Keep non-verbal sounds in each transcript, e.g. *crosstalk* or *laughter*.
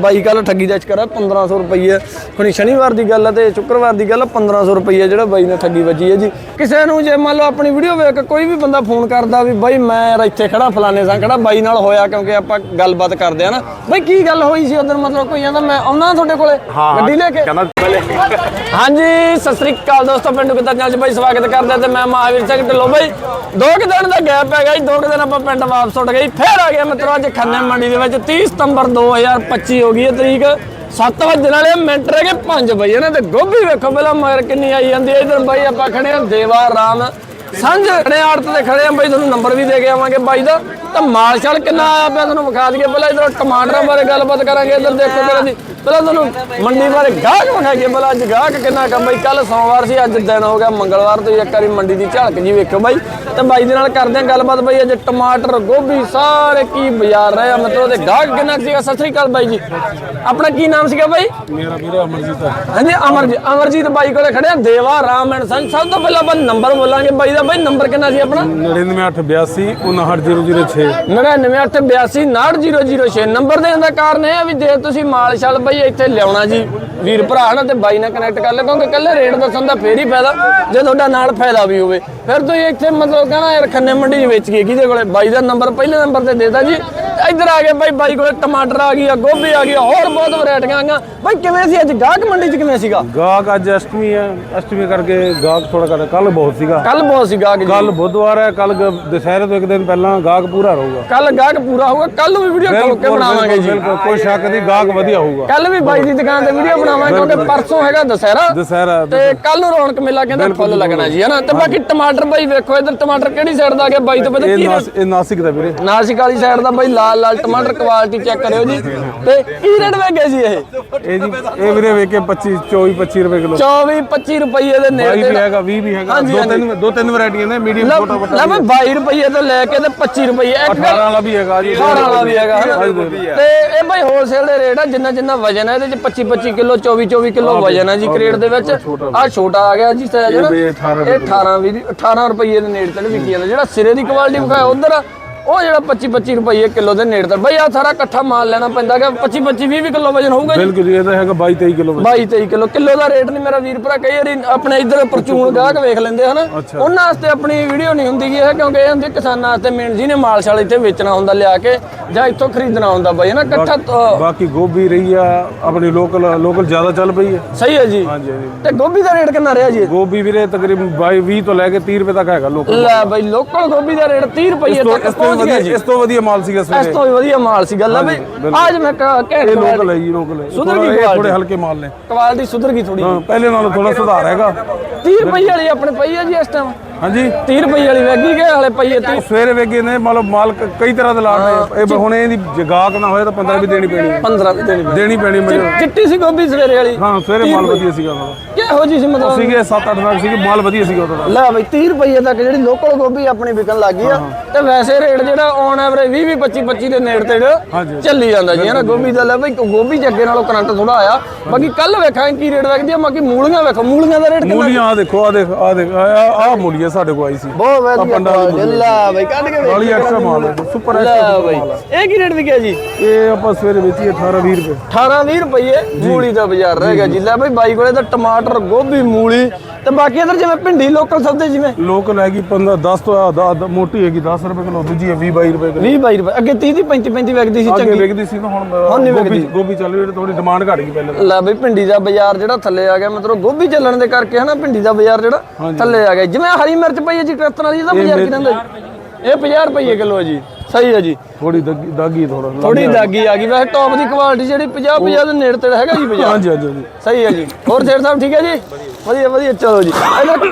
ਬਾਈ ਕੱਲ ਠੱਗੀ ਦਾ ਚਕਰਾ 1500 ਰੁਪਏ ਖਣੀ ਸ਼ਨੀਵਾਰ ਦੀ ਗੱਲ ਹੈ ਤੇ ਸ਼ੁੱਕਰਵਾਰ ਦੀ ਗੱਲ ਹੈ 1500 ਰੁਪਏ ਜਿਹੜਾ ਬਾਈ ਨੇ ਠੱਗੀ ਵੱਜੀ ਹੈ ਜੀ। ਕਿਸੇ ਨੂੰ ਜੇ ਮੰਨ ਲਓ ਆਪਣੀ ਵੀਡੀਓ ਵੇਖ ਕੇ ਕੋਈ ਵੀ ਬੰਦਾ ਫੋਨ ਕਰਦਾ ਵੀ ਬਾਈ ਮੈਂ ਯਾਰ ਇੱਥੇ ਖੜਾ ਫਲਾਣੇ ਸਾਂ ਖੜਾ ਬਾਈ ਨਾਲ ਹੋਇਆ ਕਿਉਂਕਿ ਆਪਾਂ ਗੱਲਬਾਤ ਕਰਦੇ ਆ ਨਾ। ਬਾਈ ਕੀ ਗੱਲ ਹੋਈ ਸੀ ਉਦੋਂ ਮਤਲਬ ਕੋਈ ਕਹਿੰਦਾ ਮੈਂ ਆਉਣਾ ਤੁਹਾਡੇ ਕੋਲੇ ਗੱਡੀ ਲੈ ਕੇ? ਹਾਂਜੀ ਸਤਿ ਸ੍ਰੀ ਅਕਾਲ ਦੋਸਤੋ ਪਿੰਡ ਕਿੱਦਾਂ ਚੱਲ ਜੀ ਬਾਈ ਸਵਾਗਤ ਕਰਦੇ ਤੇ ਮੈਂ ਮਹਾਵੀਰ ਸਿੰਘ ਢਿੱਲੋਂ ਬਾਈ। ਦੋ ਕੁ ਦਿਨ ਦਾ ਗੈਪ ਹੈਗਾ ਜੀ ਦੋ ਕੁ ਦਿਨ ਆਪਾਂ ਪਿੰਡ ਵਾਪਸ ਉੱਡ ਗਏ। ਫੇਰ ਆ ਗਿਆ ਮਿੱਤਰੋ ਅੱਜ ਖੰਨੇ ਮੰਡੀ ਦੇ ਵਿੱਚ 30 ਸਤੰਬਰ 2025 ਹੋ ਗਈ ਹੈ ਤਰੀਕ। 7 ਵਜੇ ਵਾਲੇ ਮਿੰਟ ਰਹਿ ਗਏ 5 ਵਜੇ ਨੇ ਤੇ ਗੋਭੀ ਵੇਖੋ ਪਹਿਲਾਂ ਮਗਰ ਕਿੰਨੀ ਆਈ ਜਾਂਦੀ ਹੈ। ਇਧਰ ਬਾਈ ਆਪਾਂ ਖੜੇ ਹਾਂ, ਦੇਵਾ ਰਾਮ। ਸਾਂਝੇ ਖੜੇ ਆੜਤ ਤੇ ਖੜੇ ਆ ਬਾਈ ਤੁਹਾਨੂੰ ਨੰਬਰ ਵੀ ਦੇ ਕੇ ਆਵਾਂਗੇ ਬਾਈ ਦਾ। ਤਾਂ ਮਾਲ ਛੜ ਕਿੰਨਾ ਆਇਆ ਪਿਆ ਤੁਹਾਨੂੰ ਵਿਖਾ ਦਈਏ, ਪਹਿਲਾਂ ਇਧਰ ਟਮਾਟਰਾਂ ਬਾਰੇ ਗੱਲਬਾਤ ਕਰਾਂਗੇ, ਇਧਰ ਦੇਖੋ ਪਹਿਲਾਂ ਦੀ। ਪਹਿਲਾਂ ਤੁਹਾਨੂੰ ਮੰਡੀ ਬਾਰੇ ਗਾਹਕ ਵਿਖਾਈਏ ਪਹਿਲਾਂ ਅੱਜ ਗਾਹਕ ਕਿੰਨਾ ਕੰਮ ਬਾਈ ਕੱਲ ਸੋਮਵਾਰ ਸੀ ਅੱਜ ਦਿਨ ਹੋ ਗਿਆ ਮੰਗਲਵਾਰ ਤੋਂ ਇੱਕ ਵਾਰੀ ਮੰਡੀ ਦੀ ਝਲਕ ਜੀ ਵੇਖੋ ਬਾਈ। ਤੇ ਬਾਈ ਦੇ ਨਾਲ ਕਰਦੇ ਆ ਗੱਲਬਾਤ ਬਾਈ ਅੱਜ ਟਮਾਟਰ ਗੋਭੀ ਸਾਰੇ ਕੀ ਬਾਜ਼ਾਰ ਰਹੇ ਆ? ਮਤਲਬ ਤੇ ਗਾਹਕ ਕਿੰਨਾ ਸੀਗਾ? ਸਤਿ ਸ੍ਰੀ ਅਕਾਲ ਬਾਈ ਜੀ। ਆਪਣਾ ਕੀ ਨਾਮ ਸੀਗਾ ਬਾਈ? ਮੇਰਾ ਵੀਰੇ ਅਮਰਜੀਤ ਹੈ। ਹਾਂਜੀ ਅਮਰਜੀਤ ਅਮਰਜੀਤ ਬਾਈ ਕੋਲੇ ਖੜੇ ਆ। ਦੇਵਾ ਰਾਮ ਐਂਡ ਸੰਨ ਸਭ ਤੋਂ ਪਹਿਲਾਂ ਆਪਾਂ ਨੰਬਰ ਬੋਲਾਂਗੇ ਬਾਈ ਦਾ। ਬਾਈ ਨੰਬਰ ਕਿੰਨਾ ਸੀ ਆਪਣਾ? 99882 59006 9982 ਨੰਬਰ ਦੇਣ ਦਾ ਕਾਰਨ ਇਹ ਆ ਵੀ ਜੇ ਤੁਸੀਂ ਮਾਲ ਛਲ ਬਈ ਇੱਥੇ ਲਿਆਉਣਾ ਜੀ ਵੀਰ ਭਰਾ ਨਾ ਤੇ ਬਾਈ ਨਾਲ ਕਨੈਕਟ ਕਰ ਲੈ, ਕਿਉਂਕਿ ਕੱਲੇ ਰੇਟ ਦੱਸਣ ਦਾ ਫੇਰ ਹੀ ਫਾਇਦਾ, ਜੇ ਤੁਹਾਡਾ ਨਾਲ ਫਾਇਦਾ ਵੀ ਹੋਵੇ। ਫਿਰ ਤੁਸੀਂ ਇੱਥੇ ਮਤਲਬ ਕਹਣਾ ਯਾਰ ਖੰਨੇ ਮੰਡੀ 'ਚ ਵੇਚ ਗਏ, ਕਿਹਦੇ ਕੋਲੇ? ਬਾਈ ਦਾ ਨੰਬਰ ਪਹਿਲੇ ਨੰਬਰ ਤੇ ਦੇਤਾ ਜੀ। ਇੱਧਰ ਆ ਗਏ ਬਾਈ ਬਾਈ ਕੋਲੇ ਟਮਾਟਰ ਆ ਗਈ ਆ ਗੋਭੀ ਆ ਗਈ ਆ, ਹੋਰ ਬਹੁਤ ਵੈਰਾਈਟੀਆਂ ਆਈਆਂ ਬਾਈ ਕਿਵੇਂ ਸੀ ਅੱਜ? ਗਾਹਕ ਮੰਡੀ 'ਚ ਕਿਵੇਂ ਸੀਗਾ? ਗਾਹਕ ਅੱਜ ਅਸ਼ਟਮੀ ਹੈ ਅਸ਼ਟਮੀ ਕਰਕੇ ਗਾਹਕ ਥੋੜਾ ਘੱਟ ਕੱਲ ਬਹੁਤ ਸੀਗਾ। ਕੱਲ ਬਹੁਤ ਸੀ ਗਾਹਕ ਜੀ। ਕੱਲ ਬੁੱਧਵਾਰ ਹੈ ਕੱਲ ਦੁਸਹਿਰੇ ਤੋਂ ਇੱਕ ਦਿਨ ਪਹਿਲਾਂ ਗਾਹਕ ਪੂਰਾ ਰਹੂਗਾ। ਕੱਲ ਗਾਹਕ ਪੂਰਾ ਹੋਊਗਾ ਕੱਲ ਨੂੰ ਵੀ ਵੀਡੀਓ ਖੋਲ ਕੇ ਬਣਾਵਾਂਗੇ ਜੀ। ਬਿਲਕੁਲ ਕੋਈ ਸ਼ੱਕ ਨਹੀਂ ਗਾਹਕ ਵਧੀਆ ਹੋਊਗਾ। ਕੱਲ ਵੀ ਬਾਈ ਦੀ ਦੁਕਾਨ ਤੇ ਵੀਡੀਓ ਬਣਾਵਾਂਗੇ ਕਿਉਂਕਿ ਪਰਸੋਂ ਹੈਗਾ ਦੁਸਹਿਰਾ। ਦੁਸਹਿਰਾ ਤੇ ਕੱਲ ਨੂੰ ਰੌਣਕ ਮੇਲਾ ਕਹਿੰਦਾ ਫੁੱਲ ਲੱਗਣਾ ਜੀ ਹਨਾ? ਤੇ ਬਾਕੀ ਟਮਾਟਰ ਬਾਈ ਵੇਖੋ ਇਧਰ ਟਮਾਟਰ ਕਿਹੜੀ ਸਾਈਡ ਦਾ ਆ ਗਿਆ ਬਾਈ ਤੋਂ ਪਤਾ ਇਹ ਕੀ ਨਾਸ ਇਹ ਨਾਸਿਕ ਦਾ ਵੀਰੇ। ਨਾਸਿਕ ਵਾਲੀ ਸਾਈਡ ਦਾ ਬਾਈ ਲਾਲ ਲਾਲ ਟਮਾਟਰ ਕੁਆਲਿਟੀ ਚੈੱਕ ਕਰਿਓ ਜੀ। ਤੇ ਕੀ ਰੇਟ ਵੇਗੇ ਜੀ ਇਹ? ਇਹ ਜੀ ਇਹ ਵੀਰੇ ਵੇਖ ਕੇ 25 24 25 ਰੁਪਏ ਕਿਲੋ। 24 25 ਰੁਪਏ ਦੇ 22 ਨੇੜੇ ਵੀ ਹੈਗਾ 20 ਵੀ ਹੈਗਾ। ਦੋ ਤਿੰਨ ਦੋ ਤਿੰਨ ਵੈਰਾਈਟੀਆਂ ਨੇ ਮੀਡੀਅਮ ਛੋਟਾ ਵੱਡਾ ਲੈ ਬਈ 22 ਰੁਪਏ ਤੋਂ ਲੈ ਕੇ ਤੇ 25 ਰੁਪਏ ਇੱਕ 18 ਵਾਲਾ ਵੀ ਹੈਗਾ ਜੀ। 18 ਵਾਲਾ ਵੀ ਹੈਗਾ? ਤੇ ਇਹ ਬਾਈ ਹੋਲਸੇਲ ਦੇ ਰੇਟ ਆ ਜਿੰਨਾ ਜਿੰਨਾ ਵਜਨ ਹੈ ਇਹਦੇ ਚ 25 25 ਕਿਲੋ 24 24 ਕਿਲੋ ਵਜਨ ਹੈ ਜੀ ਕ੍ਰੇਟ ਦੇ ਵਿੱਚ। ਆ ਛੋਟਾ ਆ ਗਿਆ ਜੀ ਸਾਈਜ਼ ਨਾ ਵੀ 18 ਇਹ 18 ਵੀ 18 ਰੁਪਏ ਦੇ ਨੇੜੇ ਤੇ ਵਿਕੀ ਜਾਂਦਾ। ਜਿਹੜਾ ਸਿਰੇ ਦੀ ਕੁਆਲਿਟੀ ਵਿਖਾਇਆ ਉਧਰ ਉਹ ਜਿਹੜਾ 25 25 ਰੁਪਏ ਕਿਲੋ ਦੇ ਨੇੜੇ ਤੇ ਬਈ ਆ ਸਾਰਾ ਇਕੱਠਾ ਮਾਲ ਲੈਣਾ ਪੈਂਦਾ ਕਿ 25 25 20 20 ਕਿਲੋ ਵਜਨ ਹੋਊਗਾ ਜੀ। ਬਿਲਕੁਲ ਜੀ ਇਹ ਤਾਂ ਹੈਗਾ 22 23 ਕਿਲੋ 22 23 ਕਿਲੋ। ਕਿਲੋ ਦਾ ਰੇਟ ਨਹੀਂ ਮੇਰਾ ਵੀਰ ਭਰਾ ਕਈ ਵਾਰੀ ਆਪਣੇ ਇੱਧਰ ਪਰਚੂਨ ਗਾਹਕ ਵੇਖ ਲੈਂਦੇ ਹਨਾ। ਉਹਨਾਂ ਵਾਸਤੇ ਆਪਣੀ ਵੀਡੀਓ ਨਹੀਂ ਹੁੰਦੀ ਇਹ ਕਿਉਂਕਿ ਇਹ ਹੁੰਦੀ ਕਿਸਾਨਾਂ ਵਾਸਤੇ ਮੇਨ ਜੀ ਨੇ ਮਾਲ ਸ਼ਾਲ ਇੱਥੇ ਵੇਚਣਾ ਹੁੰਦਾ ਲਿਆ ਕੇ ਜਾਂ ਇੱਥੋਂ ਖਰੀਦਣਾ ਹੁੰਦਾ ਬਾਈ ਹਨਾ ਇਕੱਠਾ ਬਾਕੀ ਗੋਭੀ ਰਹੀ ਆ ਆਪਣੀ ਲੋਕਲ ਲੋਕਲ ਜ਼ਿਆਦਾ ਚੱਲ ਪਈ ਹੈ ਸਹੀ ਹੈ ਜੀ। ਹਾਂਜੀ ਤੇ ਗੋਭੀ ਦਾ ਰੇਟ ਕਿੰਨਾ ਰਿਹਾ ਜੀ? ਗੋਭੀ ਵੀਰੇ ਤਕਰੀਬਨ 22 20 ਤੋਂ ਲੈ ਕੇ 30 ਰੁਪਏ ਤੱਕ ਹੈਗਾ ਲੋਕਲ ਲੈ ਬਾਈ ਲੋਕਲ ਗੋਭੀ ਦਾ ਰੇਟ 30 ਰੁਪਏ ਤੱਕ ਪਹੁੰਚ ਵਧੀਆ ਜੀ। ਇਸ ਤੋਂ ਵਧੀਆ ਮਾਲ ਸੀਗਾ ਇਸ ਸਵੇਰੇ ਤੋਂ ਵੀ ਵਧੀਆ ਮਾਲ ਸੀ ਗੱਲ ਆ ਬਈ ਅੱਜ ਮੈਂ ਘੈਂਟ ਇਹ ਲੋਕਲ ਹੈ ਜੀ ਲੋਕਲ ਹੈ ਸੁਧਰ ਗਈ quality। ਥੋੜੇ ਹਲਕੇ ਮਾਲ ਨੇ। ਕੁਆਲਿਟੀ ਸੁਧਰ ਗਈ ਥੋੜੀ ਹਾਂ ਪਹਿਲੇ ਨਾਲੋਂ ਥੋੜਾ ਸੁਧਾਰ ਹੈਗਾ। 30 ਰੁਪਏ ਵਾਲੀ ਆਪਣੇ ਪਈ ਆ ਜੀ ਇਸ ਟਾਈਮ ਹਾਂਜੀ। 30 ਰੁਪਏ ਵਾਲੀ ਵੈਗੀ ਕੇ ਹਾਲੇ ਪਈ ਹੈ? 30 ਸਵੇਰੇ ਵੇਗੇ ਨੇ ਮਤਲਬ ਮਾਲ ਕ- ਕਈ ਤਰ੍ਹਾਂ ਦੇ ਲਾਟ ਨੇ। ਇਹ ਹੁਣ ਇਹਦੀ ਜਗਾਕ ਨਾ ਹੋਏ ਤਾਂ 15 ਵੀ ਦੇਣੀ ਪੈਣੀ ਹੈ। 15 ਦੀ ਦੇਣੀ ਦੇਣੀ ਪੈਣੀ ਮੈਨੂੰ ਚਿੱਟੀ ਸੀ ਗੋਭੀ ਸਵੇਰੇ ਵਾਲੀ। ਹਾਂ ਸਵੇਰੇ ਮਾਲ ਵਧੀਆ ਸੀਗਾ ਉਹਨਾਂ ਦਾ ਕਿਹੋ ਜੀ ਸੀ ਮਤਲਬ? ਸੀਗੇ 7-8 ਨਾਲ ਸੀਗੇ ਮਾਲ ਵਧੀਆ ਸੀਗਾ ਉਹਦਾ। ਲੈ ਬਈ 30 ਰੁਪਏ ਤੱਕ ਜਿਹੜੀ ਲੋਕਲ ਗੋਭੀ ਆਪਣੀ ਵਿਕਣ ਲੱਗੀ ਆ ਤੇ ਵੈਸੇ ਰੇਟ ਜਿਹੜਾ ਔਨ ਐਵਰੇਜ 20 20 25 25 ਦੇ ਨੇੜੇ ਤੇੜੇ ਹਾਂਜੀ। ਚੱਲੀ ਜਾਂਦਾ ਜੀ ਹਨਾ ਗੋਭੀ ਦਾ ਲੈ ਬਈ ਗੋਭੀ ਚ ਅੱਗੇ ਨਾਲੋਂ ਕਰੰਟ ਥੋੜਾ ਆਇਆ। ਬਾਕੀ ਕੱਲ ਵੇਖਾਂਗੇ ਕੀ ਰੇਟ ਵਿਕਦੀ ਆ ਬਾਕੀ ਮੂਲੀਆਂ ਵੇਖੋ। ਮੂਲੀਆਂ ਦਾ ਰੇਟ ਕਿੰਨਾ ਮੂਲੀਆਂ ਆ ਦੇਖੋ ਆ ਦੇਖ ਆ ਦੇਖ ਆ ਮੂਲੀਆਂ ਸਾਡੇ ਕੋਲ ਆਈ ਸੀ। ਬਹੁਤ ਵਧੀਆ ਪੰਡਾਂ ਦੀ quality, ਲੈ ਬਈ ਕੱਢ ਕੇ ਵਾਲੀ ਐਕਸਟਰਾ ਮਾਲ ਹੈ ਸੁਪਰ ਐਕਸਟਰਾ ਬਈ ਇਹ ਕੀ ਰੇਟ ਵਿਕਿਆ ਜੀ? ਇਹ ਆਪਾਂ ਸਵੇਰੇ ਵੇਚੀ 18 20 ਰੁਪਏ। 18 20 ਰੁਪਏ ਮੂਲੀ ਦਾ ਬਾਜ਼ਾਰ ਰਹਿ ਗਿਆ ਜੀ। ਲੈ ਬਈ ਬਾਈ ਕੋਲੇ ਤਾਂ ਟਮਾਟਰ ਗੋਭੀ ਮੂਲੀ ਤੇ ਬਾਕੀ ਇਧਰ ਜਿਵੇਂ ਭਿੰਡੀ ਲੋਕਲ ਸੌਦੇ ਜਿਵੇਂ? ਲੋਕਲ ਹੈਗੀ 15 10 ਤੋਂ ਮੋਟੀ ਹੈਗੀ 10 ਰੁਪਏ ਕਿਲੋ ਦੂਜੀ ਹੈ 20 22 ਰੁਪਏ ਕਿਲੋ। 20 22 ਰੁਪਏ ਅੱਗੇ 30 ਦੀ 35 35 ਵਿਕਦੀ ਸੀ ਅੱਗੇ ਚੰਗੀ। ਵਿਕਦੀ ਸੀ ਨਾ ਹੁਣ ਹੁਣ ਨਹੀਂ ਗੋਭੀ ਗੋਭੀ ਚੱਲ ਰਹੀ ਹੈ ਥੋੜੀ ਡਿਮਾਂਡ ਘਟ ਗਈ ਪਹਿਲੇ ਲੈ ਬਈ ਭਿੰਡੀ ਦਾ ਬਾਜ਼ਾਰ ਜਿਹੜਾ ਥੱਲੇ ਆ ਗਿਆ ਮਤਲਬ ਗੋਭੀ ਚੱਲਣ ਦੇ ਕਰਕੇ ਹਨਾ ਭਿੰਡੀ ਦਾ ਬਾਜ਼ਾਰ ਜਿਹੜਾ ਥੱਲੇ ਆ ਗਿਆ। ਜਿਵੇਂ ਹਰੀ ਮਿਰਚ ਪਈ ਹੈ ਜੀ ਟਰੱਤਨ ਵਾਲੀ ਇਹਦਾ ਬਾਜ਼ਾਰ ਕੀ ਰਹਿੰਦਾ ਜੀ। ਇਹ 50 ਰੁਪਏ ਕਿਲੋ ਹੈ ਜੀ। ਸਹੀ ਹੈ ਜੀ। ਥੋੜੀ ਦਾਗੀ ਥੋੜਾ ਥੋੜੀ ਦਾਗੀ ਆ ਗਈ। ਵੈਸੇ ਟੌਪ ਦੀ ਕੁਆਲਿਟੀ ਜਿਹੜੀ 50 50 ਦੇ ਨੇੜੇ ਤੇ ਹੈਗਾ ਜੀ ਬਾਜ਼ਾਰ ਹਾਂਜੀ ਹਾਂਜੀ ਸਹੀ ਹੈ ਜੀ। ਹੋਰ ਸੇਠ ਸਾਹਿਬ ਠੀਕ ਹੈ ਜੀ? ਵਧੀਆ ਵਧੀਆ ਚਲੋ ਜੀ। ਇਧਰ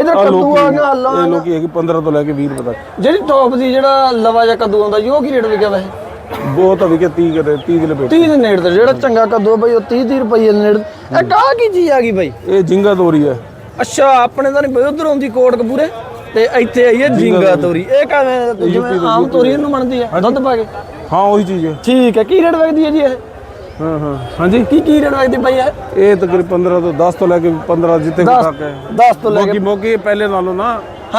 ਇਧਰ ਆ ਕੱਦੂ ਆ ਗਿਆ ਹੱਲਾ ਇਹ ਲੋਕੀ ਹੈਗੀ 15 ਤੋਂ ਲੈ ਕੇ 20 ਰੁਪਏ ਤੱਕ। ਜਿਹੜੀ ਟੌਪ ਦੀ ਜਿਹੜਾ ਲਵਾ ਜਾਂ ਕੱਦੂ ਆਉਂਦਾ ਜੀ ਉਹ ਕੀ ਰੇਟ ਵਿਕਿਆ ਵੈਸੇ? ਬਹੁਤ ਤਾਂ ਵਿਕੇ 30 ਕਦੇ 30 ਕਿਲੋ ਪੇਟ 30 ਦੇ ਨੇੜੇ ਤੇ ਜਿਹੜਾ ਚੰਗਾ ਕੱਦੂ ਆ ਬਈ ਉਹ 30 30 ਰੁਪਏ ਦੇ ਨੇੜੇ ਇਹ ਕਾਹ ਕੀ ਚੀਜ਼ ਆ ਗਈ ਬਈ? ਇਹ ਜਿੰਗਾ ਤੋਰੀ ਹੈ। ਅੱਛਾ ਆਪਣੇ ਤਾਂ ਨਹੀਂ ਉਧਰ ਆਉਂਦੀ ਕੋਟ ਕਪੂਰੇ ਤੇ ਇੱਥੇ ਆਈ ਹੈ ਜਿੰਗਾ ਤੋਰੀ। ਇਹ ਕਿਵੇਂ ਜਿਵੇਂ ਆਮ ਤੋਰੀ ਨੂੰ ਬਣਦੀ ਹੈ ਦੁੱਧ ਪਾ ਕੇ? ਹਾਂ ਉਹੀ ਚੀਜ਼ ਹੈ। ਠੀਕ ਹੈ ਕੀ ਰੇਟ ਵਿਕਦੀ ਹੈ ਜੀ ਇਹ? ਹਾਂ ਹਾਂ। ਹਾਂਜੀ ਕੀ ਕੀ ਰੇਟ ਵਿਕਦੀ ਪਈ ਹੈ? ਇਹ ਤਕਰੀਬਨ 15 ਤੋਂ 10 ਤੋਂ ਲੈ ਕੇ 15 ਜਿੱਤੇ ਤੱਕ ਹੈ। 10 ਤੋਂ ਲੈ ਕੇ ਮੋਗੀ ਮੋਗੀ ਪਹਿਲੇ ਨਾਲੋਂ ਨਾ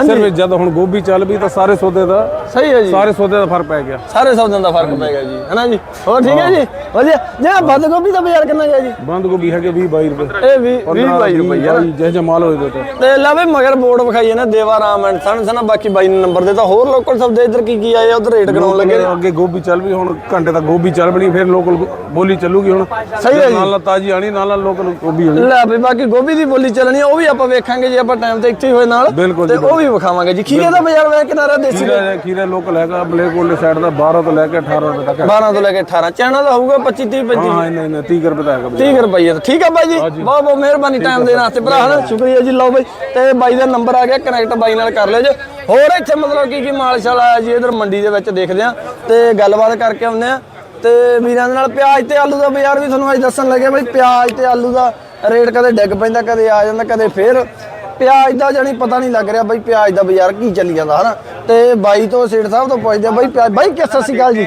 ਸਿਰਫ ਜਦ ਹੁਣ ਗੋਭੀ ਚੱਲ ਵੀ ਤਾਂ ਸਾਰੇ ਸੌਦੇ ਦਾ ਸਹੀ ਹੈ ਜੀ। ਸਾਰੇ ਸੌਦੇ ਦਾ ਫ਼ਰਕ ਪੈ ਗਿਆ। ਸਾਰੇ ਸੌਦਿਆਂ ਦਾ ਫ਼ਰਕ ਪੈ ਗਿਆ ਜੀ। ਹੈਨਾ ਜੀ? ਹੋਰ ਠੀਕ ਹੈ ਜੀ? ਵਧੀਆ। ਜਿਹੜਾ ਬੰਦ ਗੋਭੀ ਦਾ ਬਾਜ਼ਾਰ ਕਿੰਨਾ ਗਿਆ ਜੀ? ਬੰਦ ਗੋਭੀ ਹੈਗੇ 20 22 ਰੁਪਏ। ਇਹ 20 20 ਬਾਈ ਰੁਪਏ ਜਿਹੇ ਜਿਹੇ ਮਾਲ ਹੋਏ ਤੇ। ਤੇ ਲੈ ਬਈ ਮਗਰ ਬੋਰਡ ਵਿਖਾਈਏ ਨਾ ਦੇਵਾ ਰਾਮ ਐਂਡ ਸਨ ਸਨਾ ਬਾਕੀ ਬਾਈ ਨੇ ਨੰਬਰ ਦਿੱਤਾ। ਹੋਰ ਲੋਕਲ ਸਬਦੇ ਇੱਧਰ ਕੀ ਕੀ ਆਏ ਉਧਰ ਰੇਟ ਕਰਾਉਣ ਲੱਗੇ ਨੇ। ਅੱਗੇ ਗੋਭੀ ਚੱਲ ਵੀ ਹੁਣ ਘੰਟੇ ਤੱਕ ਗੋਭੀ ਚੱਲ ਬਣੀ ਫਿਰ ਲੋਕਲ ਬੋਲੀ ਚੱਲੂਗੀ ਹੁਣ। ਸਹੀ ਹੈ ਜੀ। ਨਾਲ ਤਾਜੀ ਆਣੀ ਨਾਲ ਲੋਕਲ ਗੋਭੀ ਲੈ ਬਈ ਬਾਕੀ ਗੋਭੀ ਦੀ ਬੋਲੀ ਚੱਲਣੀ ਉਹ ਵੀ ਆਪਾਂ ਵੇਖਾਂਗੇ ਜੀ ਆਪਾਂ ਟਾਈਮ ਤੇ ਇੱਥੇ ਹੀ ਹੋਏ ਨਾਲ। ਤੇ ਉਹ ਵੀ ਵਿਖਾਵਾਂਗੇ ਜੀ। ਖੀਰੇ ਦਾ ਬਾਜ਼ਾਰ ਵੇ ਕਿਨਾਰਾ ਦੇਸੀ ਖੀਰਾ ਹੈ- ਖੀਰਾ ਲੋਕਲ ਹੈਗਾ ਬਲੇਕੋਲ ਸਾਈਡ ਦਾ 12 ਤੋਂ ਲੈ ਕੇ 18 ਰੁਪਏ ਤੱਕ। ਹੈ 12 ਤੋਂ ਲੈ ਕੇ 18 ਚਾਣਾ ਦਾ ਹੋਊਗਾ 25 30 35 ਹਾਂ ਨਹੀਂ ਨਹੀਂ 30 ਰੁਪਏ ਹੈਗਾ ਬਾਜ਼ਾਰ। 30 ਰੁਪਏ ਦਾ ਠੀਕ ਆ ਬਾਈ ਜੀ। ਬਹੁਤ ਬਹੁਤ ਮਿਹਰਬਾਨੀ ਟਾਈਮ ਦੇਣ ਵਾਸਤੇ ਭਰਾ ਹਨਾ? ਸ਼ੁਕਰੀਆ ਜੀ ਲਓ ਬਾਈ। ਤੇ ਬਾਈ ਦਾ ਨੰਬਰ ਆ ਗਿਆ ਕਨੈਕਟ ਬਾਈ ਨਾਲ ਕਰ ਲਿਓ ਜੀ। ਹੋਰ ਇੱਥੇ ਮਤਲਬ ਕੀ ਕੀ ਮਾਲ ਸ਼ਾਲ ਆਇਆ ਜੀ ਇਧਰ ਮੰਡੀ ਦੇ ਵਿੱਚ ਦੇਖਦੇ ਆ ਤੇ ਗੱਲਬਾਤ ਕਰਕੇ ਆਉਂਦੇ ਆ ਤੇ ਵੀਰਾਂ ਦੇ ਨਾਲ ਪਿਆਜ਼ ਤੇ ਆਲੂ ਦਾ ਬਾਜ਼ਾਰ ਵੀ ਤੁਹਾਨੂੰ ਅੱਜ ਦੱਸਣ ਲੱਗੇ ਬਾਈ। ਪਿਆਜ਼ ਤੇ ਆਲੂ ਦਾ ਰੇਟ ਕਦੇ ਡਿੱਗ ਪੈਂਦਾ ਕਦੇ ਆ ਜਾਂਦਾ ਕਦੇ ਫੇਰ। ਪਿਆਜ਼ ਦਾ ਜਾਨੀ ਪਤਾ ਨਹੀਂ ਲੱਗ ਰਿਹਾ ਬਾਈ ਪਿਆਜ਼ ਦਾ ਬਾਜ਼ਾਰ ਕੀ ਚੱਲੀ ਜਾਂਦਾ ਹਨਾ? ਤੇ ਬਾਈ ਤੋਂ ਸੇਠ ਸਾਹਿਬ ਤੋਂ ਪੁੱਛਦੇ ਆ ਬਾਈ ਪਿਆਜ਼ ਬਾਈ ਕਿਸ ਸਤਿ ਸ਼੍ਰੀ ਅਕਾਲ ਜੀ?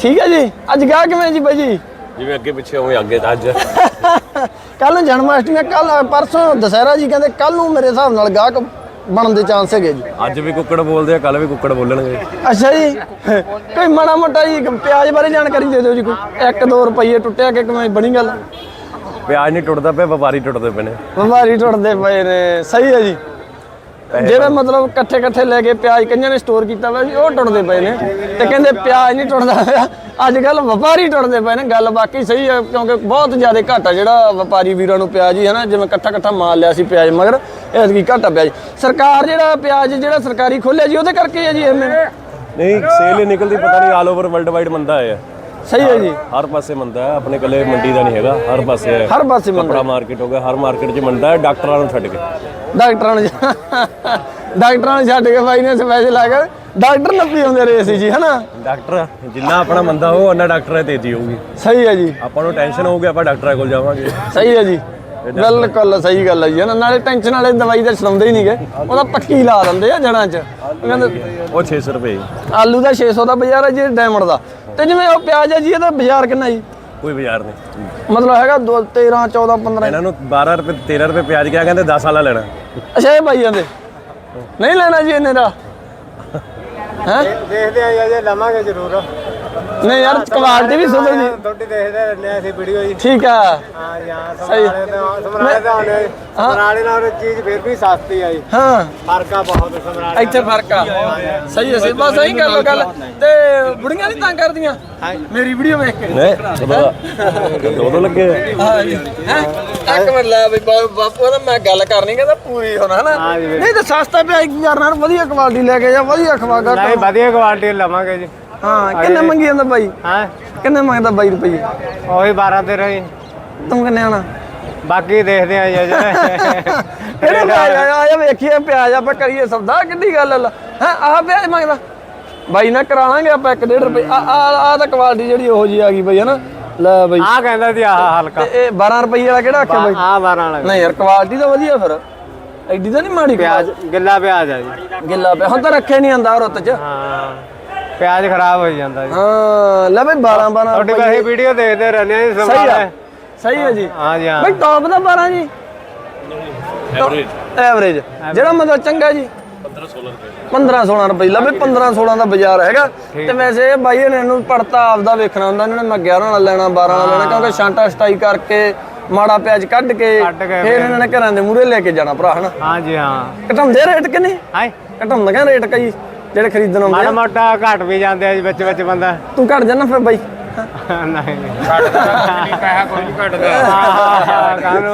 ਠੀਕ ਹੈ ਜੀ? ਅੱਜ ਗਾ ਕਿਵੇਂ ਜੀ ਬਾਈ ਜੀ? ਜਿਵੇਂ ਅੱਗੇ ਪਿੱਛੇ ਹੋਵੇ ਅੱਗੇ ਤਾਂ ਅੱਜ। *laughs* ਕੱਲ ਨੂੰ ਜਨਮ ਅਸ਼ਟਮੀ ਕੱਲ ਪਰਸੋਂ ਦਸਹਿਰਾ ਜੀ ਕਹਿੰਦੇ ਕੱਲ ਨੂੰ ਮੇਰੇ ਹਿਸਾਬ ਨਾਲ ਗਾਹਕ ਬਣਨ ਦੇ ਚਾਂਸ ਹੈਗੇ ਜੀ। ਅੱਜ ਵੀ ਕੁੱਕੜ ਬੋਲਦੇ ਆ ਕੱਲ ਵੀ ਕੁੱਕੜ ਬੋਲਣਗੇ। ਅੱਛਾ ਜੀ ਕੋਈ ਮਾੜਾ ਮੋਟਾ ਜੀ ਪਿਆਜ਼ ਬਾਰੇ ਜਾਣਕਾਰੀ ਦੇ ਦਿਓ ਜੀ ਕੋਈ 1-2 ਰੁਪਏ ਟੁੱਟਿਆ ਕਿ ਕਿਵੇਂ ਬਣੀ ਗੱਲ? ਪਿਆਜ਼ ਨਹੀਂ ਟੁੱਟਦਾ ਪਿਆ ਵਪਾਰੀ ਟੁੱਟਦੇ ਪਏ ਨੇ। ਬਿਮਾਰੀ ਟੁੱਟਦੇ ਪਏ ਨੇ। ਸਹੀ ਹੈ ਜੀ। ਜਿਹੜੇ ਮਤਲਬ ਇਕੱਠੇ ਇਕੱਠੇ ਲੈ ਕੇ ਪਿਆਜ਼ ਕਈਆਂ ਨੇ ਸਟੋਰ ਕੀਤਾ ਹੋਇਆ ਸੀ ਉਹ ਟੁੱਟਦੇ ਪਏ ਨੇ। ਤੇ ਕਹਿੰਦੇ ਪਿਆਜ਼ ਨਹੀਂ ਟੁੱਟਦਾ ਪਿਆ। ਅੱਜ ਕੱਲ ਵਪਾਰੀ ਟੁੱਟਦੇ ਪਏ ਨੇ। ਗੱਲ ਬਾਕੀ ਸਹੀ ਹੈ ਕਿਉਂਕਿ ਬਹੁਤ ਜ਼ਿਆਦਾ ਘਾਟਾ ਜਿਹੜਾ ਵਪਾਰੀ ਵੀਰਾਂ ਨੂੰ ਪਿਆਜ਼ ਹੀ ਹੈ ਨਾ। ਜਿਵੇਂ ਇਕੱਠਾ ਇਕੱਠਾ ਮਾਲ ਲਿਆ ਸੀ ਪਿਆਜ਼ ਮਗਰ ਐਤਕੀ ਘਾਟਾ ਪਿਆ ਜੀ ਸਰਕਾਰ ਜਿਹੜਾ ਪਿਆਜ਼ ਜਿਹੜਾ ਸਰਕਾਰੀ ਖੋਲਿਆ ਜੀ ਉਹਦੇ ਕਰਕੇ ਹੀ ਜੀ ਐਵੇਂ ਨਹੀਂ ਸੇਲ ਹੀ ਨਿਕਲਦੀ ਪਤਾ ਨਹੀਂ ਆਲ ਓਵਰ ਵਰਲਡ ਵਾਈਡ ਮੰਦਾ ਹੈ ਸਹੀ ਹੈ ਜੀ। ਹਰ ਪਾਸੇ ਮੰਦਾ ਹੈ ਆਪਣੇ ਕੱਲੇ ਮੰਡੀ ਦਾ ਨਹੀਂ ਹੈਗਾ ਹਰ ਪਾਸੇ ਹੈ। ਹਰ ਪਾਸੇ ਮੰਗ ਕਪੜਾ ਮਾਰਕੀਟ ਹੋ ਗਿਆ ਹਰ ਮਾਰਕੀਟ 'ਚ ਮੰਦਾ ਹੈ ਡਾਕਟਰਾਂ ਨੂੰ ਛੱਡ ਕੇ। ਡਾਕਟਰਾਂ ਨੂੰ ਡਾਕਟਰਾਂ ਨੂੰ ਛੱਡ ਕੇ ਬਾਈ ਨੇ ਸਪੈਸ਼ਲ ਆ ਕੇ ਡਾਕਟਰ ਨੱਪੀ ਆਉਂਦੇ ਰਹੇ ਸੀ ਜੀ ਹਨਾ ਡਾਕਟਰ ਜਿੰਨਾ ਆਪਣਾ ਮੰਦਾ ਹੋ ਉਹਨਾਂ ਡਾਕਟਰਾਂ ਦੀ ਤੇਜ਼ੀ ਹੋਊਗੀ। ਸਹੀ ਹੈ ਜੀ। ਆਪਾਂ ਨੂੰ ਟੈਨਸ਼ਨ ਹੋਊਗੀ ਆਪਾਂ ਡਾਕਟਰਾਂ ਕੋਲ ਜਾਵਾਂਗੇ। ਸਹੀ ਹੈ ਜੀ। ਬਿਲਕੁਲ ਸਹੀ ਗੱਲ ਹੈ ਜੀ। ਹਨਾ ਨਾਲੇ ਟੈਨਸ਼ਨ ਵਾਲੇ ਦਵਾਈ ਤਾਂ ਛਡਾਉਂਦੇ ਹੀ ਨਹੀਂਗੇ ਉਹਦਾ ਪੱਕੀ ਲਾ ਦਿੰਦੇ ਆ ਜੜਾਂ 'ਚ। ਉਹ 600 ਰੁਪਏ। ਆਲੂ ਦਾ 600 ਦਾ ਬਾਜ਼ਾਰ ਹੈ ਜੀ ਡਾਇਮੰਡ ਦਾ। ਤੇ ਜਿਵੇਂ ਉਹ ਪਿਆਜ਼ ਹੈ ਜੀ ਇਹਦਾ ਬਾਜ਼ਾਰ ਕਿੰਨਾ ਜੀ? ਕੋਈ ਬਾਜ਼ਾਰ ਨਹੀਂ। ਮਤਲਬ ਹੈਗਾ ਦੋ- 13 14 15 ਇਹਨਾਂ ਨੂੰ 12 ਰੁਪਏ 13 ਰੁਪਏ ਪਿਆਜ਼ ਕਿਹਾ ਕਹਿੰਦੇ 10 ਵਾਲਾ ਲੈਣਾ। ਅੱਛਾ ਇਹ ਬਾਈ ਜਾਂਦੇ। ਨਹੀਂ ਲੈਣਾ ਜੀ ਇਹਨੇ ਦਾ। ਹੈ? ਦੇਖਦੇ ਆ ਜੀ, ਅਜੇ ਲਵਾਂਗੇ ਜ਼ਰੂਰ। ਨਹੀਂ ਯਾਰ ਕੁਆਲਿਟੀ ਵੀ ਸੁਧਰ ਜੀ। ਤੁਹਾਡੀ ਦੇਖਦੇ ਰਹਿੰਦੇ ਆ ਅਸੀਂ ਵੀਡੀਓ ਜੀ। ਠੀਕ ਆ। ਹਾਂ ਹਾਂ ਸਮਰਾਲੇ ਤੋਂ ਸਮਰਾਲੇ ਤੋਂ ਆਉਂਦੇ ਆ ਜੀ। ਸਮਰਾਲੇ ਨਾਲ ਉਹ ਚੀਜ਼ ਫਿਰ ਵੀ ਸਸਤੀ ਆ ਜੀ। ਹਾਂ। ਫ਼ਰਕ ਆ ਬਹੁਤ ਸਮਰਾਲੇ ਇੱਥੇ ਫ਼ਰਕ ਆ। ਸਹੀ ਹੈ ਸਹੀ ਬਸ ਸਹੀ ਕਰ ਲੋ ਗੱਲ ਤੇ ਬੁੜੀਆਂ ਨਹੀਂ ਤੰਗ ਕਰਦੀਆਂ? ਮੇਰੀ ਵੀਡੀਓ ਵੇਖ ਕੇ। ਨੇ ਦੋ। ਦੋ ਲੱਗੇ। ਹਾਂ ਜੀ। ਹੈ? ਇੱਕ ਮਿੰਟ ਲੈ ਬਈ ਬਾਪੂ ਦਾ ਮੈਂ ਗੱਲ ਕਰਨੀ ਕਹਿੰਦਾ ਪੂਰੀ ਹੋਣਾ ਜੀ। ਨਹੀਂ ਤਾਂ ਸਸਤਾ ਪਿਆ ਕੀ ਕਰਨਾ ਵਧੀਆ ਕੁਆਲਿਟੀ ਲੈ ਕੇ ਜਾ ਵਧੀਆ ਖਵਾਗਾ ਨਹੀਂ ਵਧੀਆ ਕੁਆਲਿਟੀ ਲਵਾਂਗੇ ਜੀ। ਹਾਂ ਕਿੰਨੇ ਮੰਗੀ ਜਾਂਦਾ ਬਾਈ? ਹਾਂ? ਕਿੰਨੇ ਮੰਗਦਾ ਬਾਈ ਰੁਪਏ? ਉਹੀ 12 13 ਜੀ ਤੂੰ ਕਿੰਨੇ ਆਣਾ ਬਾਕੀ ਦੇਖਦੇ ਆ ਜੀ *laughs* ਕਿਹੜੇ ਪਿਆਜ ਆ। ਆ ਵੇਖੀਏ ਪਿਆਜ ਆਪਾਂ ਕਰੀਏ ਸੌਦਾ ਕਿੱਡੀ ਗੱਲ ਹੈ ਆਹ ਪਿਆਜ ਮੰਗਦਾ। ਬਾਈ ਨਾ ਕਰਾ ਲਾਂਗੇ ਆਪਾਂ 1.5 ਰੁਪਏ। ਆ ਆ ਤਾਂ ਕੁਆਲਿਟੀ ਜਿਹੜੀ ਉਹੋ ਜੀ ਆ ਗਈ ਬਈ ਹਨਾ? ਲੈ ਬਈ। ਆ ਕਹਿੰਦਾ ਸੀ ਆਹ ਹਲਕਾ। ਤੇ ਇਹ 12 ਰੁਪਏ ਵਾਲਾ ਕਿਹੜਾ ਆਖਿਆ ਬਾਈ? ਆ 12 ਵਾਲਾ। ਨਹੀਂ ਯਾਰ ਕੁਆਲਿਟੀ ਤਾਂ ਵਧੀਆ ਫਿਰ। ਐਡੀ ਤਾਂ ਨਹੀਂ ਮਾੜੀ ਪਿਆਜ਼ ਗਿੱਲਾ ਪਿਆਜ਼ ਆ ਜੀ। ਗਿੱਲਾ ਪਿਆ ਹੁਣ ਤਾਂ ਰੱਖੇ ਨਹੀਂ ਆਂਦਾ ਰੁੱਤ ਚ। ਹਾਂ। ਪਿਆਜ਼ ਖਰਾਬ ਹੋ ਜਾਂਦਾ ਜੀ। ਹਾਂ ਲੈ ਬਈ 12 12 ਤੁਹਾਡੀ ਵੈਸੇ ਵੀਡੀਓ ਦੇਖਦੇ ਰਹਿੰਦੇ ਆ ਜੀ ਸਹੀ ਸਮਰਾਲੇ ਆ ਸਹੀ ਹੈ ਜੀ। ਹਾਂ ਜੀ ਹਾਂ। ਬਈ ਟੌਪ ਦਾ 12 ਜੀ। ਐਵਰੇਜ ਐਵਰੇਜ ਜਿਹੜਾ ਮਤਲਬ ਚੰਗਾ ਜੀ। 15 16 ਰੁਪਏ। ਲਾ ਬਈ 15 16 ਦਾ ਬਾਜ਼ਾਰ ਹੈਗਾ। ਤੇ ਵੈਸੇ ਇਹ ਬਾਈ ਨੇ ਇਹਨੂੰ ਪੜਤਾ ਆਪਦਾ ਵੇਖਣਾ ਹੁੰਦਾ ਇਹਨਾਂ ਨੇ ਮੈਂ 11 ਵਾਲਾ ਲੈਣਾ 12 ਵਾਲਾ ਲੈਣਾ ਕਿਉਂਕਿ ਛਾਂਟਾ ਸਟਾਈ ਕਰਕੇ ਮਾੜਾ ਪਿਆਜ ਕੱਢ ਕੇ ਫਿਰ ਇਹਨਾਂ ਨੇ ਘਰਾਂ ਦੇ ਮੂਹਰੇ ਲੈ ਕੇ ਜਾਣਾ ਭਰਾ ਹਨਾ? ਹਾਂ ਜੀ ਹਾਂ। ਘਟਾਉਂਦੇ ਰੇਟ ਕਿ ਨਹੀਂ? ਹਾਏ ਘਟਾਉਂਦਾ ਰੇਟ ਕਈ ਜਿਹੜੇ ਖਰੀਦਣ ਆਉਂਦੇ ਮਾੜਾ ਆ ਮੋਟਾ ਘਟ ਵੀ ਜਾਂਦੇ ਆ ਜੀ ਵਿੱਚ ਵਿੱਚ ਬੰਦਾ। ਤੂੰ ਘਟ ਜਾਣਾ ਫਿਰ ਬਾਈ। ਨਹੀਂ ਨਹੀਂ।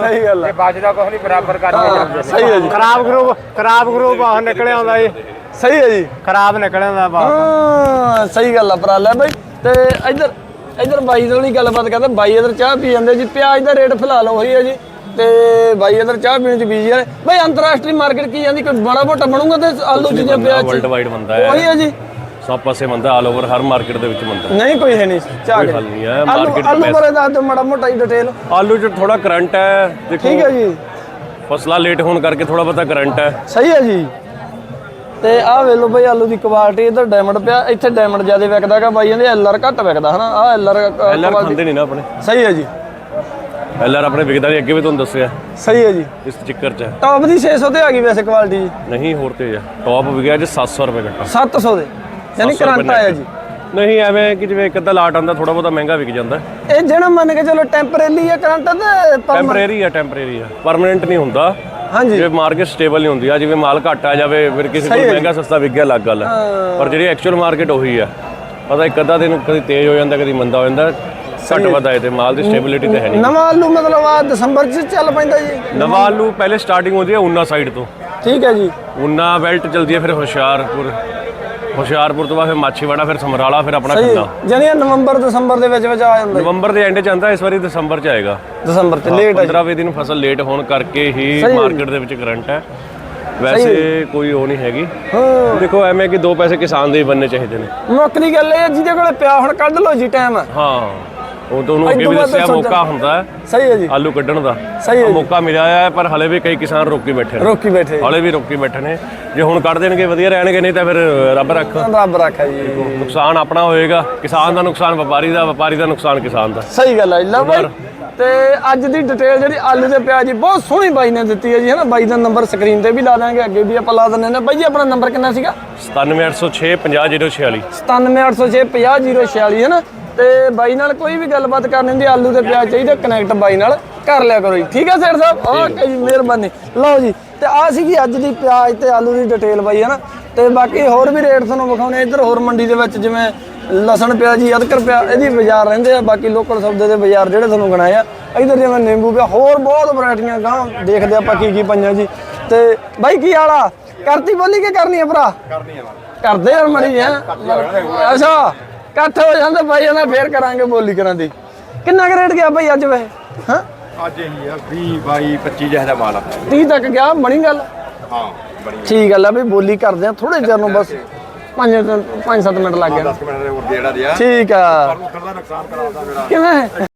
ਸਹੀ ਗੱਲ ਹੈ ਬਚਦਾ ਕੁਝ ਨਹੀਂ ਬਰਾਬਰ ਕਰਕੇ ਸਹੀ ਹੈ ਜੀ। ਖਰਾਬ ਗਰੂਪ ਖਰਾਬ ਗਰੂਪ ਬਾਹਰ ਨਿਕਲਿਆ ਆਉਂਦਾ ਜੀ। ਸਹੀ ਹੈ ਜੀ। ਖਰਾਬ ਨਿਕਲਿਆ ਆਉਂਦਾ ਬਾਹਰ। ਹਾਂ ਸਹੀ ਗੱਲ ਆ ਭਰਾ ਲੈ ਬਾਈ। ਤੇ ਇੱਧਰ ਇੱਧਰ ਬਾਈ ਨਾਲ ਹੀ ਗੱਲਬਾਤ ਕਰਦਾ ਬਾਈ ਇੱਧਰ ਚਾਹ ਪੀ ਜਾਂਦੇ ਜੀ। ਪਿਆਜ਼ ਦਾ ਰੇਟ ਫਿਲਹਾਲ ਉਹੀ ਹੈ ਜੀ। ਤੇ ਬਾਈ ਇੱਧਰ ਚਾਹ ਪੀਣ ਚ ਬੀਜੀ ਹੈ ਬਾਈ ਅੰਤਰਰਾਸ਼ਟਰੀ ਮਾਰਕੀਟ ਕੀ ਜਾਂਦੀ? ਕੋਈ ਬੜਾ ਮੋਟਾ ਬਣੂਗਾ ਤੇ ਆਲੂ ਚੀਜ਼ਾਂ ਪਿਆਜ਼ ਵਰਲਡ ਵਾਈਡ ਮੰਦਾ ਹੈ। ਉਹੀ ਹੈ ਜੀ। ਸਭ ਪਾਸੇ ਮੰਦਾ ਆਲ ਓਵਰ ਹਰ ਮਾਰਕੀਟ ਦੇ ਵਿੱਚ ਮੰਦਾ ਨਹੀਂ ਕੋਈ ਹੈ ਨਹੀਂ। ਚਾਹ ਕੋਈ ਕੇ ਹੱਲ ਨਹੀਂ ਹੈ ਮਾਰਕੀਟ ਆਲੂ ਬਾਰੇ ਦੱਸ ਦਿਓ ਮਾੜਾ ਮੋਟਾ ਹੀ ਡਿਟੇਲ ਆਲੂ 'ਚ ਥੋੜਾ ਕਰੰਟ ਹੈ ਦੇਖੋ। ਠੀਕ ਹੈ ਜੀ। ਫਸਲਾਂ ਲੇਟ ਹੋਣ ਕਰਕੇ ਥੋੜਾ ਬਹੁਤਾ ਕਰੰਟ ਹੈ। ਸਹੀ ਹੈ ਜੀ। ਤੇ ਆਹ ਵੇਖ ਲਓ ਬਈ ਆਲੂ ਦੀ ਕੁਆਲਿਟੀ ਇਧਰ ਡਾਇਮੰਡ ਪਿਆ। ਇੱਥੇ ਡਾਇਮੰਡ ਜ਼ਿਆਦਾ ਵਿਕਦਾਗਾ ਬਾਈ ਕਹਿੰਦੇ ਐਲਆਰ ਘੱਟ ਵਿਕਦਾ ਹਨਾ? ਆਹ ਐਲਆਰ ਐਲਆਰ ਖਾਂਦੇ ਨਹੀਂ ਨਾ ਆਪਣੇ। ਸਹੀ ਹੈ ਜੀ। ਐਲਆਰ ਆਪਣੇ ਵਿਕਦਾ ਨਹੀਂ ਅੱਗੇ ਵੀ ਤੁਹਾਨੂੰ ਦੱਸਿਆ। ਸਹੀ ਹੈ ਜੀ। ਇਸ ਚੱਕਰ 'ਚ। ਟੌਪ ਦੀ 600 ਤੇ ਆ ਗਈ ਵੈਸੇ ਕੁਆਲਿਟੀ ਜੀ। ਨਹੀਂ ਹੋਰ ਤੇ ਆ। ਟੌਪ ਵਿਕਿਆ ਜੀ 700 ਰੁਪਏ ਘੰਟਾ। 700 ਦੇ। ਯਾਨੀ 700 ਕਰੰਟ ਰੁਪਏ ਆਇਆ। ਜੀ। ਨਹੀਂ ਐਵੇਂ ਕਿ ਜਿਵੇਂ ਇੱਕ ਅੱਧਾ ਲਾਟ ਆਂਦਾ ਥੋੜਾ ਬਹੁਤਾ ਮਹਿੰਗਾ ਵਿਕ ਜਾਂਦਾ। ਇਹ ਜਿਹੜਾ ਮੰਨ ਕੇ ਚਲੋ ਟੈਂਪਰੇਰੀ ਹੈ ਕਰੰਟ ਤੇ permanent- ਟੈਂਪਰੇਰੀ ਆ ਟੈਂਪਰੇਰੀ ਆ। ਪਰਮਨੈਂਟ ਨਹੀਂ ਹੁੰਦਾ। ਹਾਂਜੀ। ਜਿਵੇਂ ਮਾਰਕੀਟ ਸਟੇਬਲ ਨਹੀਂ ਹੁੰਦੀ ਆ ਜਿਵੇਂ ਮਾਲ ਘੱਟ ਆ ਜਾਵੇ ਫਿਰ ਕਿਸੇ ਕੋਲ ਮਹਿੰਗਾ ਸਸਤਾ ਵਿਕ ਗਿਆ ਅਲੱਗ ਗੱਲ ਹੈ। ਪਰ ਜਿਹੜੀ ਐਕਚੁਅਲ ਮਾਰਕੀਟ ਉਹੀ ਆ। ਪਤਾ ਇੱਕ ਅੱਧਾ ਦਿਨ ਕਦੀ ਤੇਜ਼ ਹੋ ਜਾਂਦਾ ਕਦੀ ਮੰਦਾ ਹੋ ਜਾਂਦਾ। ਘੱਟ ਵੱਧ ਆਏ ਤੇ ਮਾਲ ਦੀ ਸਟੇਬਿਲਿਟੀ ਤੇ ਹੈ ਨਹੀਂ। ਨਵਾਂ ਆਲੂ ਮਤਲਬ ਆ ਦਸੰਬਰ ਚ ਚੱਲ ਪੈਂਦਾ ਜੀ। ਨਵਾਂ ਆਲੂ ਪਹਿਲੇ ਸਟਾਰਟਿੰਗ ਹੁੰਦੀ ਹੈ ਉਨਾ ਸਾਈਡ ਤੋਂ। ਠੀਕ ਹੈ ਜੀ। ਉਨਾ ਬੈਲਟ ਚਲਦੀ ਹੈ ਫਿਰ ਹੁਸ਼ਿਆਰਪੁਰ। ਹੁਸ਼ਿਆਰਪੁਰ ਤੋਂ ਬਾਅਦ ਫਿਰ ਮਾਛੀਵਾੜਾ ਫਿਰ ਸਮਰਾਲਾ ਫਿਰ ਆਪਣਾ ਖੰਨਾ ਜਾਨੀ ਨਵੰਬਰ ਦਸੰਬਰ ਦੇ ਵਿੱਚ ਵਿੱਚ ਆ ਜਾਂਦਾ। ਨਵੰਬਰ ਦੇ ਐਂਡ ਚ ਆਂਦਾ ਇਸ ਵਾਰੀ ਦਸੰਬਰ ਚ ਆਏਗਾ। ਦਸੰਬਰ ਚ ਲੇਟ ਹੈ ਜੀ। 15 20 ਦਿਨ ਫਸਲ ਲੇਟ ਹੋਣ ਕਰਕੇ ਹੀ। ਮਾਰਕੀਟ ਦੇ ਵਿੱਚ ਕਰੰਟ ਹੈ। ਵੈਸੇ ਕੋਈ ਉਹ ਨਹੀਂ ਹੈਗੀ। ਹਾਂ। ਦੇਖੋ ਐਵੇਂ ਕਿ ਦੋ ਪੈਸੇ ਕਿਸਾਨ ਦੇ ਹੀ ਬਣਨੇ ਚਾਹੀਦੇ ਨੇ। ਨੌਕਰੀ ਗੱਲ ਇਹ ਜਿਹਦੇ ਕੋਲੇ ਪਿਆ ਹੁਣ ਕੱਢ ਲਓ ਜੀ ਟਾਈਮ ਹਾਂ। ਉਹ ਤੁਹਾਨੂੰ ਅੱਗੇ ਵੀ ਦੱਸਿਆ। ਮੌਕਾ ਹੁੰਦਾ ਹੈ ਸਹੀ ਹੈ ਜੀ। ਆਲੂ ਕੱਢਣ ਦਾ। ਸਹੀ ਹੈ। ਮੌਕਾ ਮਿਲਿਆ ਹੈ ਪਰ ਹਲੇ ਵੀ ਕਈ ਕਿਸਾਨ ਰੋਕੀ ਬੈਠੇ ਨੇ। ਰੋਕੀ ਬੈਠੇ ਹਲੇ ਵੀ ਰੋਕੀ ਬੈਠੇ ਨੇ। ਜੇ ਹੁਣ ਕੱਢ ਦੇਣਗੇ ਵਧੀਆ ਰਹਿਣਗੇ ਨਹੀਂ ਤਾਂ ਫਿਰ ਰੱਬ ਰੱਖ। ਰੱਬ ਰੱਖਾ ਜੀ। ਨੁਕਸਾਨ ਆਪਣਾ ਹੋਏਗਾ। ਕਿਸਾਨ ਦਾ ਨੁਕਸਾਨ ਵਪਾਰੀ ਦਾ ਵਪਾਰੀ ਦਾ ਨੁਕਸਾਨ ਕਿਸਾਨ ਦਾ। ਸਹੀ ਗੱਲ ਹੈ। ਲਓ ਬਾਈ ਤੇ ਅੱਜ ਦੀ ਡਿਟੇਲ ਜਿਹੜੀ ਆਲੂ ਦੇ ਪਿਆਜ਼ ਦੀ ਬਹੁਤ ਸੋਹਣੀ ਬਾਈ ਨੇ ਦਿੱਤੀ ਹੈ ਜੀ ਹਨਾ? ਬਾਈ ਦਾ ਨੰਬਰ ਸਕਰੀਨ ਤੇ ਵੀ ਲਾ ਦਾਂਗੇ ਅੱਗੇ ਵੀ ਆਪਾਂ ਲਾ ਦਿੰਦੇ ਨੇ। ਬਾਈ ਜੀ ਆਪਣਾ ਨੰਬਰ ਕਿੰਨਾ ਸੀਗਾ? 97806 50046 97806 ਹੈ ਨਾ ਤੇ ਬਾਈ ਨਾਲ ਕੋਈ ਵੀ ਗੱਲਬਾਤ ਕਰਨੀ ਹੁੰਦੀ ਆਲੂ ਦੇ ਪਿਆਜ਼ ਚਾਹੀਦੇ ਕਨੈਕਟ ਬਾਈ ਨਾਲ ਕਰ ਲਿਆ ਕਰੋ ਜੀ। ਠੀਕ ਹੈ ਸੇਠ ਸਾਹਿਬ? ਓਕੇ ਜੀ ਮਿਹਰਬਾਨੀ। ਲਓ ਜੀ ਤੇ ਆ ਸੀਗੀ ਅੱਜ ਦੀ ਪਿਆਜ਼ ਤੇ ਆਲੂ ਦੀ ਡਿਟੇਲ ਬਾਈ ਹੈ ਨਾ ਤੇ ਬਾਕੀ ਹੋਰ ਵੀ ਰੇਟ ਤੁਹਾਨੂੰ ਵਿਖਾਉਣੇ ਇੱਧਰ ਹੋਰ ਮੰਡੀ ਦੇ ਵਿੱਚ ਜਿਵੇਂ ਲਸਣ ਪਿਆ ਜੀ ਅਦਰਕ ਪਿਆ ਇਹਦੀ ਬਾਜ਼ਾਰ ਰਹਿੰਦੇ ਆ। ਬਾਕੀ ਲੋਕਲ ਸੌਦੇ ਦੇ ਬਾਜ਼ਾਰ ਜਿਹੜੇ ਤੁਹਾਨੂੰ ਗਣਾਏ ਆ। ਇੱਧਰ ਜਿਵੇਂ ਨਿੰਬੂ ਪਿਆ ਹੋਰ ਬਹੁਤ ਵੈਰਾਈਟੀਆਂ ਗਾਂ ਦੇਖਦੇ ਆਪਾਂ ਕੀ ਕੀ ਪਈਆਂ ਜੀ। ਤੇ ਬਾਈ ਕੀ ਹਾਲਾ ਕਰਤੀ ਬੋਲੀ ਕਿ ਕਰਨੀ ਆ ਭਰਾ? ਕਰਨੀ ਆ ਕਰਦੇ ਯਾਰ ਮੜੀ ਹੈ? ਅੱਛਾ। ਇਕੱਠ ਹੋ ਜਾਂਦਾ ਭਾਈ ਇਹਨਾਂ ਫੇਰ ਕਰਾਂਗੇ ਬੋਲੀ ਕਰਾਂ ਦੀ। ਕਿੰਨਾ ਕੁ ਰੇਟ ਗਿਆ ਭਾਈ ਅੱਜ ਵੈਸੇ? ਹਾਂ? ਅੱਜ ਇਹੀ ਆ 20 22 25 ਜਿਹੇ ਦਾ ਮਾਲ ਆ। 30 ਤੱਕ ਗਿਆ ਬਣੀ ਗੱਲ? ਹਾਂ ਬੜੀ ਠੀਕ ਗੱਲ ਆ ਵੀ ਬੋਲੀ ਕਰਦੇ ਆ ਥੋੜੇ ਚਿਰ ਨੂੰ ਬਸ 5 5-7 ਮਿੰਟ ਲੱਗ ਗਏ। 10 ਮਿੰਟ ਦੇ ਹੋਰ ਜਿਹੜਾ ਦਿਆ ਠੀਕ ਆ। ਕਿਵੇਂ?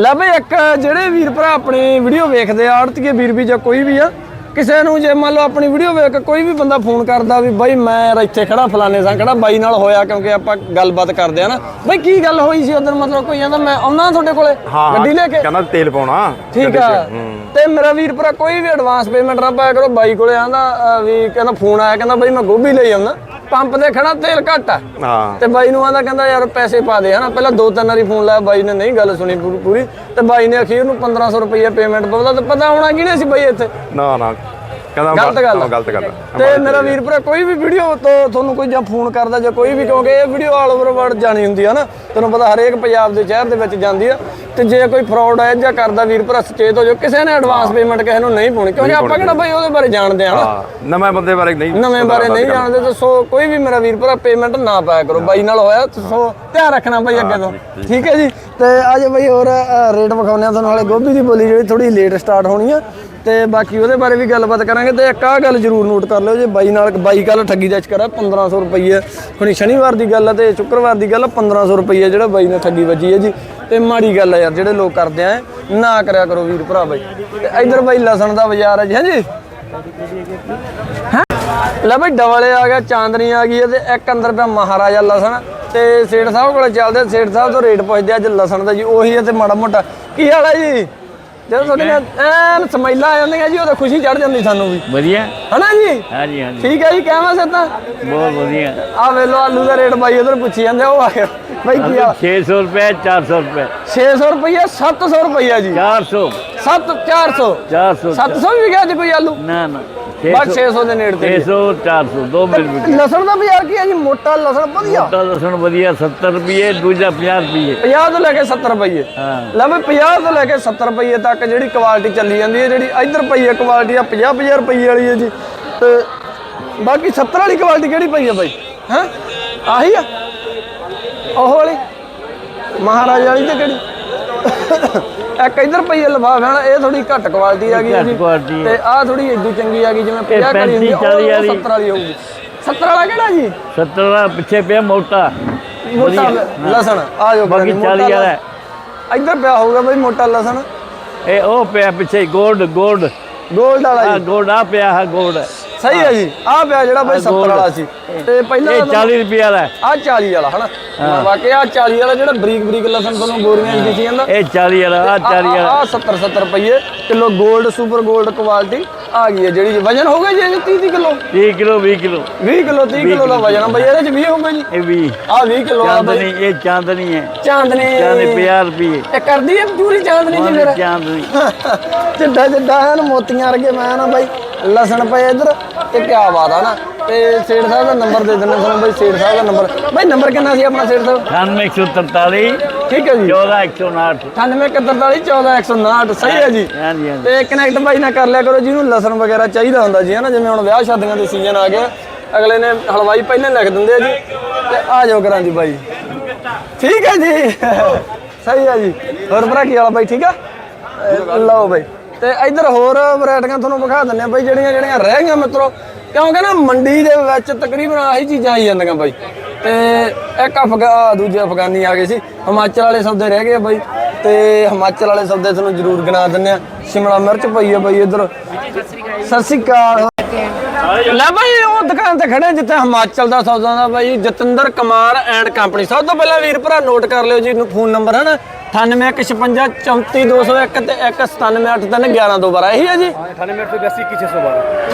ਲੈ ਬਈ ਇੱਕ ਜਿਹੜੇ ਵੀਰ ਭਰਾ ਆਪਣੀ ਵੀਡੀਓ ਵੇਖਦੇ ਆ ਆੜਤੀਏ ਵੀਰ ਵੀ ਜਾਂ ਕੋਈ ਵੀ ਆ ਕਿਸੇ ਨੂੰ ਜੇ ਮੰਨ ਲਓ ਆਪਣੀ ਵੀਡੀਓ ਵੇਖ ਕੇ ਕੋਈ ਵੀ ਬੰਦਾ ਫੋਨ ਕਰਦਾ ਵੀ ਬਾਈ ਮੈਂ ਇੱਥੇ ਖੜਾ ਫਲਾਣੇ ਸਾਂ ਖੜਾ ਬਾਈ ਨਾਲ ਹੋਇਆ ਕਿਉਂਕਿ ਆਪਾਂ ਗੱਲਬਾਤ ਕਰਦੇ ਆ ਨਾ। ਬਈ ਕੀ ਗੱਲ ਹੋਈ ਸੀ ਉਦੋਂ? ਮਤਲਬ ਕੋਈ ਕਹਿੰਦਾ ਮੈਂ ਆਉਣਾ ਤੁਹਾਡੇ ਕੋਲੇ? ਗੱਡੀ ਲੈ ਕੇ? ਕਹਿੰਦਾ ਤੇਲ ਪਾਉਣਾ। ਠੀਕ ਆ। ਤੇ ਮੇਰਾ ਵੀਰ ਭਰਾ ਕੋਈ ਵੀ ਐਡਵਾਂਸ ਪੇਮੈਂਟ ਨਾ ਪਾਇਆ ਕਰੋ ਬਾਈ ਕੋਲੇ ਆਂਦਾ ਵੀ ਕਹਿੰਦਾ ਫੋਨ ਆਇਆ ਕਹਿੰਦਾ ਬਾਈ ਮੈਂ ਗੋਭੀ ਲਈ ਆਉਂਦਾ ਪੰਪ ਤੇ ਖੜਾ ਤੇਲ ਘੱਟ ਆ। ਹਾਂ। ਤੇ ਬਾਈ ਨੂੰ ਆਂਦਾ ਕਹਿੰਦਾ ਯਾਰ ਪੈਸੇ ਪਾ ਦੇ ਹਨਾ ਪਹਿਲਾਂ ਦੋ ਤਿੰਨ ਵਾਰੀ ਫੋਨ ਲਾਇਆ ਬਾਈ ਨੇ ਨਹੀਂ ਗੱਲ ਸੁਣੀ ਪੂਰੀ- ਤੇ ਬਾਈ ਨੇ ਅਖੀਰ ਨੂੰ 1500 ਰੁਪਏ ਪੇਮੈਂਟ ਪਾਉਂਦਾ ਤੇ ਪਤਾ ਹੋਣਾ ਕਿਹਨੇ ਸੀ ਬਾਈ ਇੱਥੇ? ਨਾ ਨਾ। ਕਹਿੰਦਾ ਗਲਤ ਗੱਲ ਆ। ਗਲਤ ਗੱਲ ਆ। ਤੇ ਮੇਰਾ ਵੀਰ ਭਰਾ ਕੋਈ ਵੀ ਵੀਡੀਓ ਤੋਂ ਤੁਹਾਨੂੰ ਕੋਈ ਜਾਂ ਫੋਨ ਕਰਦਾ ਜਾਂ ਕੋਈ ਵੀ ਕਿਉਂਕਿ ਇਹ ਵੀਡੀਓ ਆਲ ਓਵਰ ਵਰਲਡ ਜਾਣੀ ਹੁੰਦੀ ਆ ਨਾ। ਤੁਹਾਨੂੰ ਪਤਾ ਹਰੇਕ ਪੰਜਾਬ ਦੇ ਸ਼ਹਿਰ ਦੇ ਵਿੱਚ ਜਾਂਦੀ ਆ। ਤੇ ਜੇ ਕੋਈ ਫਰਾਡ ਹੈ ਜਾਂ ਕਰਦਾ ਵੀਰ ਭਰਾ ਸੁਚੇਤ ਹੋ ਜਾਓ ਕਿਸੇ ਨੇ ਐਡਵਾਂਸ ਪੇਮੈਂਟ ਕਿਸੇ ਨੂੰ ਨਹੀਂ ਪਾਉਣੀ ਕਿਉਂਕਿ ਆਪਾਂ ਕਿਹੜਾ ਬਾਈ ਉਹਦੇ ਬਾਰੇ ਜਾਣਦੇ ਆ ਨਾ। ਹਾਂ ਨਵੇਂ ਬੰਦੇ ਬਾਰੇ ਨਹੀਂ ਨਵੇਂ ਬਾਰੇ ਨਹੀਂ ਜਾਣਦੇ। ਤਾਂ ਸੋ ਕੋਈ ਵੀ ਮੇਰਾ ਵੀਰ ਭਰਾ ਪੇਮੈਂਟ ਨਾ ਪਾਇਆ ਕਰੋ ਬਾਈ ਨਾਲ ਹੋਇਆ ਤੇ ਸੋ ਧਿਆਨ ਰੱਖਣਾ ਬਾਈ ਅੱਗੇ ਤੋਂ। ਠੀਕ ਹੈ ਜੀ? ਤੇ ਅੱਜ ਬਾਈ ਹੋਰ ਰੇਟ ਵਿਖਾਉਂਦੇ ਆ ਤੁਹਾਨੂੰ ਹਾਲੇ ਗੋਭੀ ਦੀ ਬੋਲੀ ਜਿਹੜੀ ਥੋੜੀ ਲੇਟ ਸਟਾਰਟ ਹੋਣੀ ਆ। ਤੇ ਬਾਕੀ ਉਹਦੇ ਬਾਰੇ ਵੀ ਗੱਲਬਾਤ ਕਰਾਂਗੇ ਤੇ ਇੱਕ ਆਹ ਗੱਲ ਜ਼ਰੂਰ ਨੋਟ ਕਰ ਲਿਓ, ਜੇ ਬਾਈ ਨਾਲ ਬਾਈ ਕੱਲ ਠੱਗੀ ਦਾ ਚਕਰ ਆ 1500 ਰੁਪਏ ਹੁਣੀ ਸ਼ਨੀਵਾਰ ਦੀ ਗੱਲ ਹੈ ਤੇ ਸ਼ੁੱਕਰਵਾਰ ਦੀ ਗੱਲ ਆ 1500 ਰੁਪਏ ਜਿਹੜਾ ਬਾਈ ਨੇ ਠੱਗੀ ਵੱਜੀ ਹੈ ਜੀ। ਤੇ ਮਾੜੀ ਗੱਲ ਹੈ ਯਾਰ, ਜਿਹੜੇ ਲੋਕ ਕਰਦੇ ਆ, ਨਾ ਕਰਿਆ ਕਰੋ ਵੀਰ ਭਰਾ ਬਾਈ। ਤੇ ਇਧਰ ਬਾਈ ਲਸਣ ਦਾ ਬਾਜ਼ਾਰ ਹੈ ਜੀ? ਹਾਂਜੀ ਲੈ ਬਈ, ਡਬਲੇ ਆ ਗਿਆ, ਚਾਂਦਨੀ ਆ ਗਈ ਹੈ ਤੇ ਇੱਕ ਅੰਦਰ ਪਿਆ ਮਹਾਰਾਜਾ ਲਸਣ। ਤੇ ਸੇਠ ਸਾਹਿਬ ਕੋਲ ਚੱਲਦੇ ਸੇਠ ਸਾਹਿਬ ਤੋਂ ਰੇਟ ਪੁੱਛਦੇ ਆ ਅੱਜ ਲਸਣ ਦਾ ਜੀ, ਉਹੀ ਹੈ ਤੇ ਮਾੜਾ ਮੋਟਾ। ਕੀ ਹਾਲ ਹੈ ਜੀ? ਜਦੋਂ ਤੁਹਾਡੇ ਨਾਲ ਐਨ ਸਮੈਲਾ ਆ ਜਾਂਦੀਆਂ ਜੀ ਉਹਦਾ ਖੁਸ਼ੀ ਚੜ ਜਾਂਦੀ ਸਾਨੂੰ ਵੀ। ਵਧੀਆ। ਹਨਾ ਜੀ? ਹਾਂਜੀ ਹਾਂਜੀ। ਠੀਕ ਹੈ ਜੀ ਕਹਿਵਾ ਸਿੱਧਾ ਬਹੁਤ ਵਧੀਆ। ਆ ਵੇਲੋ ਆਲੂ ਦਾ ਰੇਟ ਬਾਈ ਉਧਰ ਪੁੱਛੀ ਜਾਂਦੇ ਉਹ ਆ ਗਿਆ। ਬਾਈ ਕੀ ਆ? 600 ਰੁਪਏ 400 ਰੁਪਏ। 600 ਰੁਪਏ 700 ਰੁਪਏ ਜੀ। 400 7 400 400 700 ਵੀ ਗਿਆ ਜੀ ਕੋਈ ਆਲੂ? ਨਾ ਨਾ। ਬਸ 600 ਦੇ ਨੇੜੇ ਤੇ 600 400 ਦੋ ਮਿਲ ਵਿੱਚ। ਲਸਣ ਦਾ ਬਾਜ਼ਾਰ ਕੀ ਹੈ ਜੀ? ਮੋਟਾ ਲਸਣ ਵਧੀਆ। ਤਾਂ ਲਸਣ ਵਧੀਆ 70 ਰੁਪਏ ਦੂਜਾ 50 ਰੁਪਏ 50 ਤੋਂ ਲੈ ਕੇ 70 ਰੁਪਏ ਹਾਂ। ਲੈ ਬਈ 50 ਤੋਂ ਲੈ ਕੇ 70 ਰੁਪਏ ਤੱਕ ਜਿਹੜੀ ਕੁਆਲਿਟੀ ਚੱਲੀ ਜਾਂਦੀ ਹੈ ਜਿਹੜੀ ਇੱਧਰ ਪਈ ਹੈ ਕੁਆਲਿਟੀ ਆ 50 50 ਰੁਪਏ ਵਾਲੀ ਹੈ ਜੀ। ਤੇ ਬਾਕੀ 70 ਵਾਲੀ ਕੁਆਲਿਟੀ ਕਿਹੜੀ ਪਈ ਹੈ ਬਾਈ? ਹੈ? ਆਹੀ ਆ? ਉਹ ਵਾਲੀ? ਮਹਾਰਾਜਾ ਵਾਲੀ ਤੇ ਕਿਹੜੀ? ਇੱਕ ਇੱਧਰ ਪਈ ਲਫਾਫੇ ਨਾਲ ਇਹ ਥੋੜੀ ਘੱਟ ਕੁਆਲਿਟੀ ਆ ਗਈ ਘੱਟ ਜੀ। ਤੇ ਆਹ ਥੋੜੀ ਇਦੋਂ ਚੰਗੀ ਆ ਗਈ ਜਿਵੇਂ 50 ਵਾਲੀ ਹੁੰਦੀ ਆ, 35 40 ਉਹ ਵਾਲੀ। 70 ਵਾਲੀ ਹੋਊਗੀ। 70 ਵਾਲਾ ਕਿਹੜਾ ਜੀ? 70 ਦਾ ਪਿੱਛੇ ਪਿਆ ਮੋਟਾ। ਮੋਟਾ ਲਸਣ ਆ ਜਾਓ ਬਾਕੀ ਮੋਟਾ 40 ਵਾਲਾ। ਇੱਧਰ ਪਿਆ ਹੋਊਗਾ ਬਈ ਮੋਟਾ ਲਸਣ। ਇਹ ਉਹ ਪਿਆ ਪਿੱਛੇ ਗੋਲਡ ਗੋਲਡ। ਗੋਲਡ ਵਾਲਾ ਜੀ। ਗੋਲਡ ਆ ਪਿਆ ਹੈ ਗੋਲਡ। ਸਹੀ ਹੈ ਜੀ। ਆ ਪਿਆ ਜਿਹੜਾ ਬਾਈ 70 ਵਾਲਾ ਸੀ। ਤੇ ਪਹਿਲਾਂ ਇਹ 40 ਰੁਪਏ ਵਾਲਾ ਹੈ। ਆ 40 ਵਾਲਾ ਹਨਾ? ਵਾਕਿਆ ਆ 40 ਵਾਲਾ ਜਿਹੜਾ ਬਰੀਕ ਬਰੀਕ ਲਸਣ ਤੁਹਾਨੂੰ ਗੋਰੀਆਂ ਜਿਹੀ ਸੀ ਜਾਂਦਾ? ਇਹ 40 ਵਾਲਾ ਆ 40 ਵਾਲਾ। ਆ 70 70 ਰੁਪਏ ਕਿਲੋ 골ਡ ਸੁਪਰ 골ਡ ਕੁਆਲਿਟੀ ਆ ਗਈ ਹੈ ਜਿਹੜੀ ਵਜਨ ਹੋਗਾ ਜੀ ਇਹਦੇ 30 kilo. 30 kilo 20 kilo. 20 kilo 30 kilo ਦਾ ਵਜਨ ਬਈ ਇਹਦੇ ਚ 20 ਹੋਊਗਾ ਜੀ। ਇਹ ਵੀ ਆ 20 ਕਿਲੋ ਆ ਬਈ। ਇਹ ਚਾਂਦਨੀ ਹੈ। ਚਾਂਦਨੀ। ਚਾਂਦਨੀ 50 ਰੁਪਏ ਇਹ ਕਰਦੀ ਹੈ ਪੂਰੀ ਚਾਂਦਨੀ ਜੀ ਫਿਰ। ਚਾਂਦਨੀ। ਜਿੱਡਾ ਜਿੱਡਾ ਹੈ ਨਾ ਮੋਤੀਆਂ ਵਰਗੇ ਮੈਂ ਨਾ ਬਾਈ। ਲਸਣ ਪਏ ਇੱਧਰ ਤੇ ਕਿਆ ਬਾਤ ਆ ਨਾ। ਤੇ ਸੇਠ ਸਾਹਿਬ ਦਾ ਨੰਬਰ ਦੇ ਦਿੰਦੇ ਤੁਹਾਨੂੰ ਬਾਈ ਸੇਠ ਸਾਹਿਬ ਦਾ ਨੰਬਰ। ਬਾਈ ਨੰਬਰ ਕਿੰਨਾ ਸੀ ਆਪਣਾ ਸੇਠ ਸਾਹਿਬ? 9143 ਠੀਕ ਹੈ ਜੀ। 14108 9841419159 ਸਹੀ ਹੈ ਜੀ। ਹਾਂਜੀ ਹਾਂਜੀ ਤੇ ਕਨੈਕਟ ਬਾਈ ਨਾਲ ਕਰ ਲਿਆ ਕਰੋ ਜਿਹਨੂੰ ਲਸਣ ਵਗੈਰਾ ਚਾਹੀਦਾ ਹੁੰਦਾ ਜੀ ਹਨਾ ਜਿਵੇਂ ਹੁਣ ਵਿਆਹ ਸ਼ਾਦੀਆਂ ਦੇ ਸੀਜ਼ਨ ਆ ਗਿਆ ਅਗਲੇ ਨੇ ਹਲਵਾਈ ਪਹਿਲਾਂ ਲਿਖ ਦਿੰਦੇ ਆ ਜੀ। ਤੇ ਆ ਜਾਓ ਕਰਾਂ ਜੀ ਬਾਈ। ਠੀਕ ਹੈ ਜੀ। ਸਹੀ ਹੈ ਜੀ। ਹੋਰ ਭਰਾ ਕੀ ਵਾਲਾ ਬਾਈ? ਠੀਕ ਆ? ਲਓ ਬਾਈ। ਤੇ ਇੱਧਰ ਹੋਰ ਵੈਰਾਈਟੀਆਂ ਤੁਹਾਨੂੰ ਵਿਖਾ ਦਿੰਨੇ ਆ ਬਾਈ ਜਿਹੜੀਆਂ ਜਿਹੜੀਆਂ ਰਹਿ ਗਈਆਂ ਮਿੱਤਰੋ। ਕਿਉਂਕਿ ਨਾ ਮੰਡੀ ਦੇ ਵਿੱਚ ਤਕਰੀਬਨ ਆਹੀ ਚੀਜ਼ਾਂ ਆਈ ਜਾਂਦੀਆਂ ਬਾਈ। ਤੇ ਇੱਕ ਅਫਗਾ, ਦੂਜੇ ਅਫਗਾਨੀ ਆ ਗਏ ਸੀ। ਹਿਮਾਚਲ ਵਾਲੇ ਸੌਦੇ ਰਹਿ ਗਏ ਬਾਈ। ਤੇ ਹਿਮਾਚਲ ਵਾਲੇ ਸੌਦੇ ਤੁਹਾਨੂੰ ਜ਼ਰੂਰ ਗਿਣਾ ਦਿੰਨੇ ਆ ਸ਼ਿਮਲਾ ਮਿਰਚ ਪਈ ਆ ਬਾਈ ਇੱਧਰ। ਸਤਿ ਸ਼੍ਰੀ ਅਕਾਲ। ਲੈ ਬਾਈ, ਉਹ ਦੁਕਾਨ ਤੇ ਖੜੇ ਜਿੱਥੇ ਹਿਮਾਚਲ ਦਾ ਸੌਦਾ ਦਾ ਬਾਈ। Jatinder Kumar and company. ਸਭ ਤੋਂ ਪਹਿਲਾਂ ਵੀਰ ਭਰਾ ਨੋਟ ਕਰ ਲਿਓ ਜੀ ਫੋਨ ਨੰਬਰ ਹੈ ਨਾ? 9815534201 ਤੇ 19783112 ਇਹੀ ਹੈ ਜੀ?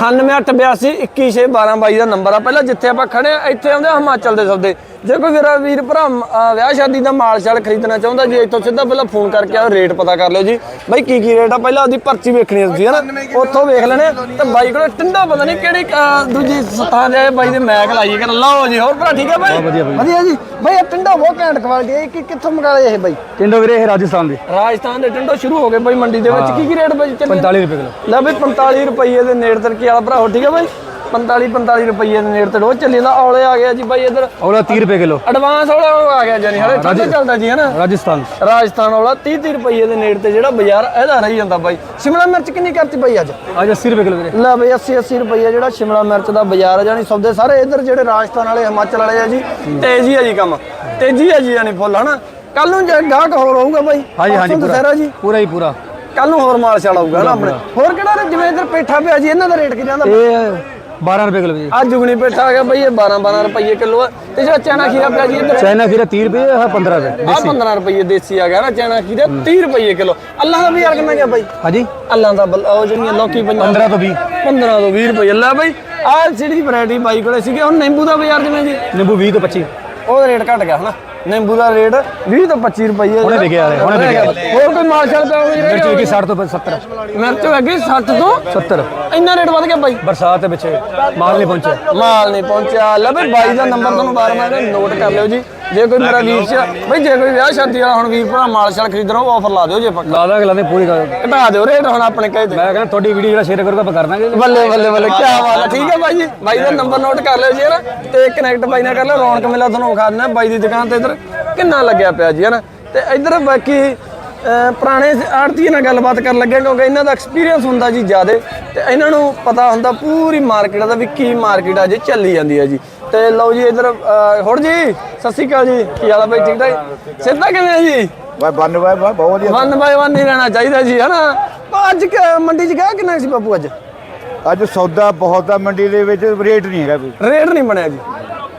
9882 ਬਾਈ ਦਾ ਨੰਬਰ ਆ। ਪਹਿਲਾਂ ਜਿੱਥੇ ਆਪਾਂ ਖੜੇ ਆ ਇੱਥੇ ਆਉਂਦੇ ਹਿਮਾਚਲ ਦੇ ਸੌਦੇ। ਜੇ ਕੋਈ ਵੀਰਾ ਵੀਰ ਭਰਾ ਅਹ, ਵਿਆਹ ਸ਼ਾਦੀ ਦਾ ਮਾਲ ਸ਼ਾਲ ਖਰੀਦਣਾ ਚਾਹੁੰਦਾ ਜੀ ਇੱਥੋਂ ਸਿੱਧਾ ਪਹਿਲਾਂ ਫੋਨ ਕਰਕੇ ਆਓ ਰੇਟ ਪਤਾ ਕਰ ਲਿਓ ਜੀ। ਬਾਈ ਕੀ ਕੀ ਰੇਟ ਆ? ਪਹਿਲਾਂ ਉਹਦੀ ਪਰਚੀ ਵੇਖਣੀ ਆ ਤੁਸੀਂ ਹਨਾ ਉੱਥੋਂ ਵੇਖ ਲੈਣੇ। ਤੇ ਬਾਈ ਕੋਲ ਟਿੰਡਾ ਪਤਾ ਨਹੀਂ ਕਿਹੜੀ ਅਹ, ਦੂਜੀ ਸਥਾਨ ਦੇ ਬਾਈ ਦੇ ਮੈਕ ਲਾਈ ਕਰ ਲਓ ਜੀ ਹੋਰ ਭਰਾ ਠੀਕ ਹੈ ਬਾਈ? ਵਧੀਆ ਜੀ। ਬਾਈ ਇਹ ਟਿੰਡਾ ਬਹੁਤ ਘੈਂਟ ਕੁਆਲਿਟੀ ਹੈ। ਇਹ ਕਿ- ਕਿੱਥੋਂ ਮੰਗਾ ਇਹ ਬਾਈ? ਟਿੰਡੋ ਵੀਰੇ ਇਹ ਰਾਜਸਥਾਨ ਦੇ। ਰਾਜਸਥਾਨ ਦੇ ਟਿੰਡੋ ਸ਼ੁਰੂ ਹੋ ਗਏ ਬਾਈ ਮੰਡੀ ਦੇ ਵਿੱਚ। ਕੀ ਕੀ ਰੇਟ ਬਾਈ? ਚੱਲੇ 45 ਰੁਪਏ ਕਿਲੋ। ਲੈ ਬਈ 45 ਰੁਪਏ ਦੇ ਨੇੜ ਤੜਕੇ ਵਾਲਾ ਭਰਾ ਹੋ ਠੀਕ ਹੈ ਬਾਈ? 45 45 ਰੁਪਏ ਦੇ ਨੇੜ ਤੇ ਰੋਜ਼ ਚੱਲੀ ਜਾਂਦਾ ਔਲੇ ਆ ਗਿਆ ਜੀ ਬਾਈ ਇਧਰ। ਔਲਾ 30 ਰੁਪਏ ਕਿਲੋ। ਐਡਵਾਂਸ ਉਹ ਆ ਗਿਆ ਜਾਨੀ ਹਲੇ ਠੰਡਾ ਚੱਲਦਾ ਜੀ ਹਨਾ? ਰਾਜਸਥਾਨ। ਰਾਜਸਥਾਨ ਵਾਲਾ 30 30 ਰੁਪਏ ਦੇ ਨੇੜ ਤੇ ਜਿਹੜਾ ਬਾਜ਼ਾਰ ਇਹਦਾ ਰਹੀ ਜਾਂਦਾ ਬਾਈ। ਸ਼ਿਮਲਾ ਮਿਰਚ ਕਿੰਨੀ ਕਰਤੀ ਬਾਈ ਅੱਜ? ਅੱਜ 80 ਰੁਪਏ ਕਿਲੋ ਵੀਰੇ। ਲੈ ਬਈ 80 80 ਰੁਪਏ ਜਿਹੜਾ ਸ਼ਿਮਲਾ ਮਿਰਚ ਦਾ ਬਾਜ਼ਾਰ ਜਾਨੀ ਸੌਦੇ ਸਾਰੇ ਇਧਰ ਜਿਹੜੇ ਰਾਜਸਥਾਨ ਵਾਲੇ ਹਿਮਾਚਲ ਵਾਲੇ ਆ ਜੀ। ਤੇਜ਼ੀ ਆ ਜੀ ਕੰਮ। ਤੇਜ਼ੀ ਆ ਜੀ ਜਾਨੀ ਫੁੱਲ ਹਨਾ? ਕੱਲ ਨੂੰ ਜੇ ਗਾਹਕ ਹੋਰ ਹੋਊਗਾ ਬਾਈ ਹਾਂਜੀ ਹਾਂਜੀ ਦੁਸਹਿਰਾ ਜੀ। ਪੂਰਾ ਹੀ ਪੂਰਾ। ਕੱਲ ਨੂੰ ਹੋਰ ਮਾਲ ਛਾਲ ਆਊਗਾ ਨਾ ਆਪਣੇ? ਹੋਰ ਕਿਹੜਾ? ਜਿਵੇਂ ਇਧਰ ਪੇਠਾ ਪਿਆ ਜੀ ਇਹਨਾਂ ਦਾ ਰੇਟ ਕੀ ਜਾਂਦਾ ਇਹ 12 ਰੁਪਏ ਕਿਲੋ ਆ ਜੁਗਨੀ ਪੇਠਾ ਆ ਗਿਆ ਬਈ ਇਹ 12 12 ਰੁਪਏ ਕਿਲੋ ਆ। ਤੇ ਜਿਹੜਾ ਚਨਾ ਖੀਰਾ ਪਿਆ ਜੀ ਚਾਈਨਾ ਖੀਰਾ 30 ਰੁਪਏ ਹੈ 15 ਰੁਪਏ ਆ 15 ਰੁਪਏ ਦੇਸੀ ਆ ਗਿਆ ਨਾ ਚਨਾ ਖੀਰਾ 30 ਰੁਪਏ ਕਿਲੋ। ਅੱਲਾ ਦਾ ਵੀ ਯਾਰ ਕਿੰਨਾ ਗਿਆ ਬਾਈ? ਹਾਂਜੀ। ਅੱਲਾ ਦਾ ਬੱਲ- ਉਹ ਜਿਹੜੀਆਂ ਲੌਕੀ ਪਈਆਂ। 15 ਤੋਂ 20 15 ਤੋਂ 20 ਰੁਪਏ ਲੈ ਬਾਈ ਆ ਜਿਹੜੀ ਵੈਰਾਈਟੀ ਬਾਈ ਕੋਲੇ ਸੀਗੇ ਹੁਣ ਨਿੰਬੂ ਦਾ ਬਾਜ਼ਾਰ ਜਿਵੇਂ ਜੀ? ਨਿੰਬੂ 20 ਤੋਂ 25 ਉਹਦਾ ਰੇਟ ਘਟ ਗਿਆ ਹਨਾ। ਨਿੰਬੂ ਦਾ ਰੇਟ 20 ਤੋਂ 25 ਰੁਪਏ ਹੁਣੇ ਵਿਕਿਆ ਹੈ, ਹੁਣੇ ਵਿਕਿਆ ਹੋਰ ਕੋਈ ਮਾਲ ਚੱਲ ਪਿਆ ਹੋਵੇ ਮਿਰਚ ਵਿਕੀ 60 ਤੋਂ 70 ਮਿਰਚ ਹੈਗੀ 60 ਤੋਂ 70 ਇੰਨਾ ਰੇਟ ਵੱਧ ਗਿਆ ਬਾਈ। ਬਰਸਾਤ ਦੇ ਵਿੱਚ ਮਾਲ ਨਹੀਂ ਪਹੁੰਚਿਆ। ਮਾਲ ਨਹੀਂ ਪਹੁੰਚਿਆ। ਲੈ ਬਈ ਬਾਈ ਦਾ ਨੰਬਰ ਤੁਹਾਨੂੰ ਬਾਰ ਬਾਰ ਨੋਟ ਕਰ ਲਿਓ ਜੀ। ਜੇ ਕੋਈ ਮੇਰਾ ਵੀਰ ਚ ਬਈ ਜੇ ਕੋਈ ਵਿਆਹ ਸ਼ਾਦੀ ਵਾਲਾ ਹੁਣ ਵੀਰ ਭਰਾ ਮਾਲ ਸ਼ਾਲ ਖਰੀਦਣਾ ਉਹ ਆਫਰ ਲਾ ਦਿਓ ਜੇ ਪੱਕਾ। ਲਾ ਦਾਂਗੇ ਲਾਣੇ ਪੂਰੀ ਕਰ ਘਟਾ ਦਿਓ ਰੇਟ ਹੁਣ ਆਪਣੇ ਕਹੇ ਤੇ। ਮੈਂ ਕਹਿੰਦਾ ਤੁਹਾਡੀ ਵੀਡੀਓ ਜਿਹੜਾ ਸ਼ੇਅਰ ਕਰੂਗਾ ਆਪਾਂ ਕਰ ਦਾਂਗੇ। ਬੱਲੇ ਬੱਲੇ ਬੱਲੇ ਕੀ ਬਾਤ ਹੈ ਠੀਕ ਹੈ ਬਾਈ ਜੀ। ਬਾਈ ਦਾ ਨੰਬਰ ਨੋਟ ਕਰ ਲਿਓ ਜੀ ਹੈ ਨਾ ਤੇ ਕਨੈਕਟ ਬਾਈ ਨਾਲ ਕਰ ਲਿਓ। ਰੌਣਕ ਮੇਲਾ ਤੁਹਾਨੂੰ ਵਿਖਾ ਦਿੰਦਾ ਬਾਈ ਦੀ ਦੁਕਾਨ ਤੇ ਇੱਧਰ। ਕਿੰਨਾ ਲੱਗਿਆ ਪਿਆ ਜੀ ਹੈ ਨਾ ਤੇ ਇੱਧਰ ਬਾਕੀ ਪੁਰਾਣੇ ਆੜਤੀਆਂ ਨਾਲ ਗੱਲਬਾਤ ਕਰਨ ਲੱਗੇ ਕਿਉਂਕਿ ਇਹਨਾਂ ਦਾ ਐਕਸਪੀਰੀਅੰਸ ਹੁੰਦਾ ਜੀ ਜ਼ਿਆਦੇ। ਤੇ ਇਹਨਾਂ ਨੂੰ ਪਤਾ ਹੁੰਦਾ ਪੂਰੀ ਮਾਰਕੀਟ ਦਾ ਵੀ ਕੀ ਮਾਰਕੀਟ ਅਜੇ ਚੱਲੀ ਜਾਂਦੀ ਹੈ ਜੀ। ਤੇ ਲਓ ਜੀ ਇੱਧਰ ਹੋਰ ਜੀ ਸਤਿ ਸ਼੍ਰੀ ਅਕਾਲ ਜੀ। ਕੀ ਹਾਲ ਹੈ ਬਾਈ ਠੀਕ ਠਾਕ? ਸਿੱਧਾ ਕਿਵੇਂ ਹੈ ਜੀ? ਬਾਈ ਬੰਨ ਬਾਈ ਬਹੁਤ ਵਧੀਆ। ਵਨ ਬਾਈ ਵਨ ਨਹੀਂ ਰਹਿਣਾ ਚਾਹੀਦਾ ਜੀ ਹੈ ਨਾ ਉਹ ਅੱਜ ਮੰਡੀ 'ਚ ਗਿਆ ਕਿੰਨਾ ਸੀ ਬਾਪੂ ਅੱਜ? ਅੱਜ ਸੌਦਾ ਬਹੁਤ ਆ ਮੰਡੀ ਦੇ ਵਿੱਚ ਰੇਟ ਨਹੀਂ ਹੈਗਾ ਕੋਈ। ਰੇਟ ਨਹੀਂ ਬਣਿਆ ਜੀ।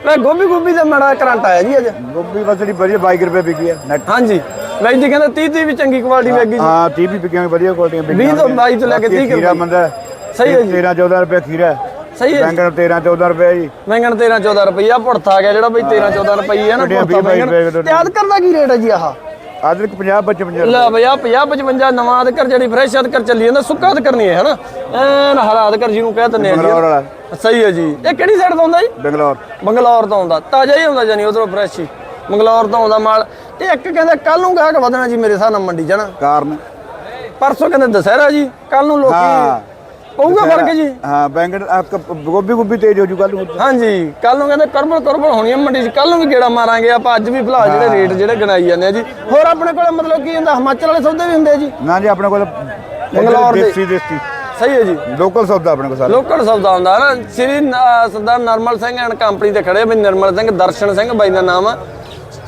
ਮੈਂ ਗੋਭੀ ਗੋਭੀ ਦਾ ਮਾੜਾ ਕਰੰਟ ਆਇਆ ਜੀ ਅੱਜ। ਗੋਭੀ ਬਸ ਜਿਹੜੀ ਵਧੀਆ 22 ਰੁਪਏ ਵਿਕੀ ਆ ਨੈਟ ਹਾਂਜੀ। ਬਾਈ ਜੀ ਕਹਿੰਦਾ 30 30 ਵੀ ਚੰਗੀ ਕੁਆਲਿਟੀ ਵੇਗੀ ਜੀ। ਹਾਂ 30 ਵੀ ਵਿਕੀਆਂ ਵਧੀਆ ਕੁਆਲਟੀਆਂ ਵੀਹ ਤੋਂ ਬਾਈ ਤੋਂ ਲੈ ਕੇ ਤੀਹ ਕੁ ਖੀਰਾ ਮੰਦਾ ਸਹੀ ਹੈ ਜੀ। 13 14 ਰੁਪਏ ਖੀਰਾ। ਸਹੀ ਹੈ ਬੈਂਗਣ 13 14 ਰੁਪਏ ਜੀ। ਮਹਿੰਗਣ 13 14 ਰੁਪਈਆ ਭੁਰਥਾ ਆ ਗਿਆ ਜਿਹੜਾ ਬਈ 13 14 ਰੁਪਈਆ ਨਾ ਵੱਡੀਆਂ ਭੁਰਥਾ ਵੀਹ ਬਾਈ ਮਹਿੰਗਣ ਰੁਪਏ ਤੇ ਯਾਦ ਕਰਦਾ ਕੀ ਰੇਟ ਹੈ ਜੀ ਆਹ? ਅਦਰਕ 50 55 ਲੈ ਬਈ ਆ 50 55 ਨਵਾਂ ਅਦਕਰ ਜਿਹੜੀ ਫਰੈਸ਼ ਅਦਕਰ ਚੱਲੀ ਜਾਂਦਾ ਸੁੱਕਾ ਅਦਕਰ ਨਹੀਂ ਹੈ ਹਨਾ? ਐਨ ਹਰਾ ਅਦਕਰ ਜਿਹਨੂੰ ਕਹਿ ਵਾਲਾ ਜੀ। ਸਹੀ ਹੈ ਜੀ। ਇਹ ਕਿਹੜੀ ਸਾਈਡ ਤੋਂ ਆਉਂਦਾ ਜੀ? ਬੰਗਲੌਰ। ਬੰਗਲੌਰ ਤੋਂ ਆਉਂਦਾ। ਤਾਜ਼ਾ ਹੀ ਆਉਂਦਾ ਜਾਨੀ ਉਧਰੋਂ ਫਰੈਸ਼ ਹੀ। ਬੰਗਲੌਰ ਤੋਂ ਆਉਂਦਾ ਮਾਲ। ਤੇ ਇੱਕ ਕਹਿੰਦਾ ਕੱਲ ਨੂੰ ਗਾਹਕ ਵਧਣਾ ਜੀ ਮੇਰੇ ਹਿਸਾਬ ਨਾਲ ਮੰਡੀ ਜਾਣਾ। ਕਾਰਨ। ਪਰਸੋਂ ਕਹਿੰਦੇ ਦੁਸਹਿਰਾ ਜੀ। ਕੱਲ ਨੂੰ ਲੋਕੀ ਹਾਂ। ਪਊਗਾ ਫ਼ਰਕ ਜੀ। ਹਾਂ ਬੈਂਗਣ ਗੋਭੀ ਗੋਭੀ ਤੇਜ਼ ਹੋ ਜੂ ਕੱਲ ਨੂੰ। ਹਾਂਜੀ ਕੱਲ ਨੂੰ ਕਹਿੰਦੇ ਕਰਬਲ ਕਰਬਲ ਹੋਣੀ ਹੈ ਮੰਡੀ 'ਚ। ਕੱਲ ਨੂੰ ਵੀ ਗੇੜਾ ਮਾਰਾਂਗੇ ਆਪਾਂ ਅੱਜ ਵੀ ਫਿਲਹਾਲ ਜਿਹੜੇ ਰੇਟ ਜਿਹੜੇ ਗਣਾਈ ਜਾਂਦੇ ਆ ਜੀ। ਹੋਰ ਆਪਣੇ ਕੋਲ ਮਤਲਬ ਕੀ ਹੁੰਦਾ ਹਿਮਾਚਲ ਵਾਲੇ ਸੌਦੇ ਵੀ ਹੁੰਦੇ ਆ ਜੀ? ਨਾ ਜੀ ਆਪਣੇ ਕੋਲ ਬੰਗਲੌਰ ਦੇ- ਦੇਸੀ ਦੇਸੀ। ਸਹੀ ਹੈ ਜੀ। ਲੋਕਲ ਸੌਦਾ ਆਪਣੇ ਕੋਲ ਸਾਰਾ। ਲੋਕਲ ਸੌਦਾ ਹੁੰਦਾ ਹੈ ਨਾ। Shri Sardar normal Singh and company ਤੇ ਖੜੇ ਬਈ ਨਰਮਲ ਸਿੰਘ ਦਰਸ਼ਨ ਸਿੰਘ ਬਾਈ ਦਾ ਨਾਮ ਆ।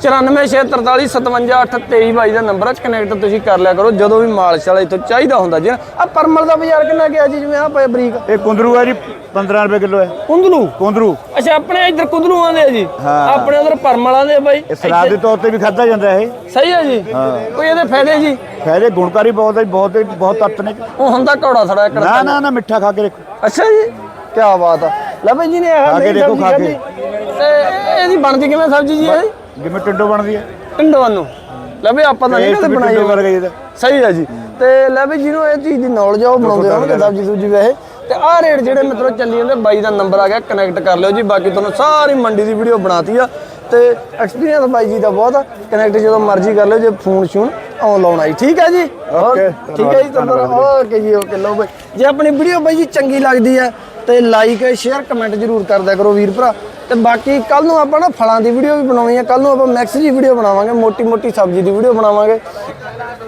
9464457823 ਬਾਈ ਦਾ ਨੰਬਰ ਹੈ ਕਨੈਕਟ ਤੁਸੀਂ ਕਰ ਲਿਆ ਕਰੋ। ਜਦੋਂ ਵੀ ਮਾਲਸ਼ ਵਾਲਾ ਇੱਥੋਂ ਚਾਹੀਦਾ ਹੁੰਦਾ ਜੀ ਆ ਪਰਮਲ ਦਾ ਬਾਜ਼ਾਰ ਕਿੰਨਾ ਗਿਆ ਜੀ ਜਿਵੇਂ ਆ ਪਏ ਬਰੀਕ ਇਹ ਕੁੰਦਰੂ ਹੈ ਜੀ 15 ਰੁਪਏ ਕਿਲੋ ਹੈ। ਕੁੰਦਲੂ ਕੁੰਦਰੂ। ਅੱਛਾ ਆਪਣੇ ਇੱਧਰ ਕੁੰਦਲੂ ਆਂਦੇ ਆ ਜੀ? ਆਪਣੇ ਉਧਰ ਪਰਮਲ ਆਂਦੇ ਆ ਬਾਈ। ਇਹ ਸਲਾਦ ਦੇ ਤੌਰ ਤੇ ਵੀ ਖਾਧਾ ਜਾਂਦਾ ਹੈ ਇਹ। ਸਹੀ ਹੈ ਜੀ? ਕੋਈ ਇਹਦੇ ਫਾਇਦੇ ਜੀ? ਫਾਇਦੇ ਗੁਣਕਾਰੀ ਬਹੁਤ ਹੈ ਬਹੁਤ ਬਹੁਤ ਤੱਤ ਨੇ। ਉਹ ਹੁੰਦਾ ਕੌੜਾ ਥੋੜਾ ਇੱਕ ਨਾ ਨਾ ਨਾ ਮਿੱਠਾ ਖਾ ਕੇ ਦੇਖੋ। ਅੱਛਾ ਜੀ? ਕੀ ਬਾਤ ਆ। ਲੈ ਬਾਈ ਜੀ ਨੇ ਇਹ ਖਾ ਕੇ ਨਹੀਂ ਦੇਖੋ, ਖਾ ਕੇ। ਤੇ ਇਹ- ਇਹਦੀ ਬਣਦੀ ਕਿਵੇਂ ਸਬਜ਼ੀ ਜੀ ਇਹ? ਜਿਵੇਂ ਟਿੰਡੋ ਬਣਦੀ ਹੈ। ਟਿੰਡੋਂ ਨੂੰ ਲੈ ਬਈ ਆਪਾਂ ਤਾਂ ਨਹੀਂ ਕਦੇ ਵੀ ਬਣਾਈ ਟਿੰਡੋ ਵਰਗਾ ਹੀ ਇਹਦਾ ਸਹੀ ਹੈ ਜੀ। ਤੇ ਲੈ ਬਈ ਜਿਹਨੂੰ ਇਹ ਚੀਜ਼ ਦੀ ਨੌਲੇਜ ਆ ਉਹ ਬਣਾਉਂਦੇ ਹੋਣਗੇ ਸਬਜ਼ੀ ਸੁਬਜ਼ੀ ਵੈਸੇ। ਤੇ ਆਹ ਰੇਟ ਜਿਹੜੇ ਮਿੱਤਰੋ ਚੱਲੀ ਜਾਂਦੇ ਬਾਈ ਦਾ ਨੰਬਰ ਆ ਗਿਆ ਕਨੈਕਟ ਕਰ ਲਿਓ ਜੀ। ਬਾਕੀ ਤੁਹਾਨੂੰ ਸਾਰੀ ਮੰਡੀ ਦੀ ਵੀਡੀਓ ਬਣਾਤੀ ਆ। ਤੇ ਐਕਸਪੀਰੀਅੰਸ ਬਾਈ ਜੀ ਦਾ ਬਹੁਤ ਆ। ਕਨੈਕਟ ਜਦੋਂ ਮਰਜ਼ੀ ਕਰ ਲਿਓ ਜੇ ਫੋਨ ਸ਼ੂਨ ਆਉਂ ਲਾਉਣਾ ਜੀ ਠੀਕ ਹੈ ਜੀ? Okay, ਠੀਕ ਹੈ ਜੀ? ਤੁਹਾਨੂੰ ਓਕੇ ਜੀ। ਓਕੇ ਲਓ ਬਾਈ। ਜੇ ਆਪਣੀ ਵੀਡੀਓ ਬਾਈ ਜੀ ਚੰਗੀ ਲੱਗਦੀ ਹੈ ਤੇ ਲਾਈਕ ਸ਼ੇਅਰ ਕਮੈਂਟ ਜ਼ਰੂਰ ਕਰਦਿਆ ਕਰੋ ਵੀਰ ਭਰਾ। ਤੇ ਬਾਕੀ ਕੱਲ ਨੂੰ ਆਪਾਂ ਨਾ ਫਲਾਂ ਦੀ ਵੀਡੀਓ ਵੀ ਬਣਾਉਣੀ ਹੈ ਕੱਲ ਨੂੰ ਆਪਾਂ ਮੈਕਸ ਦੀ ਵੀਡੀਓ ਬਣਾਵਾਂਗੇ, ਮੋਟੀ ਮੋਟੀ ਸਬਜ਼ੀ ਦੀ ਵੀਡੀਓ ਬਣਾਵਾਂਗੇ।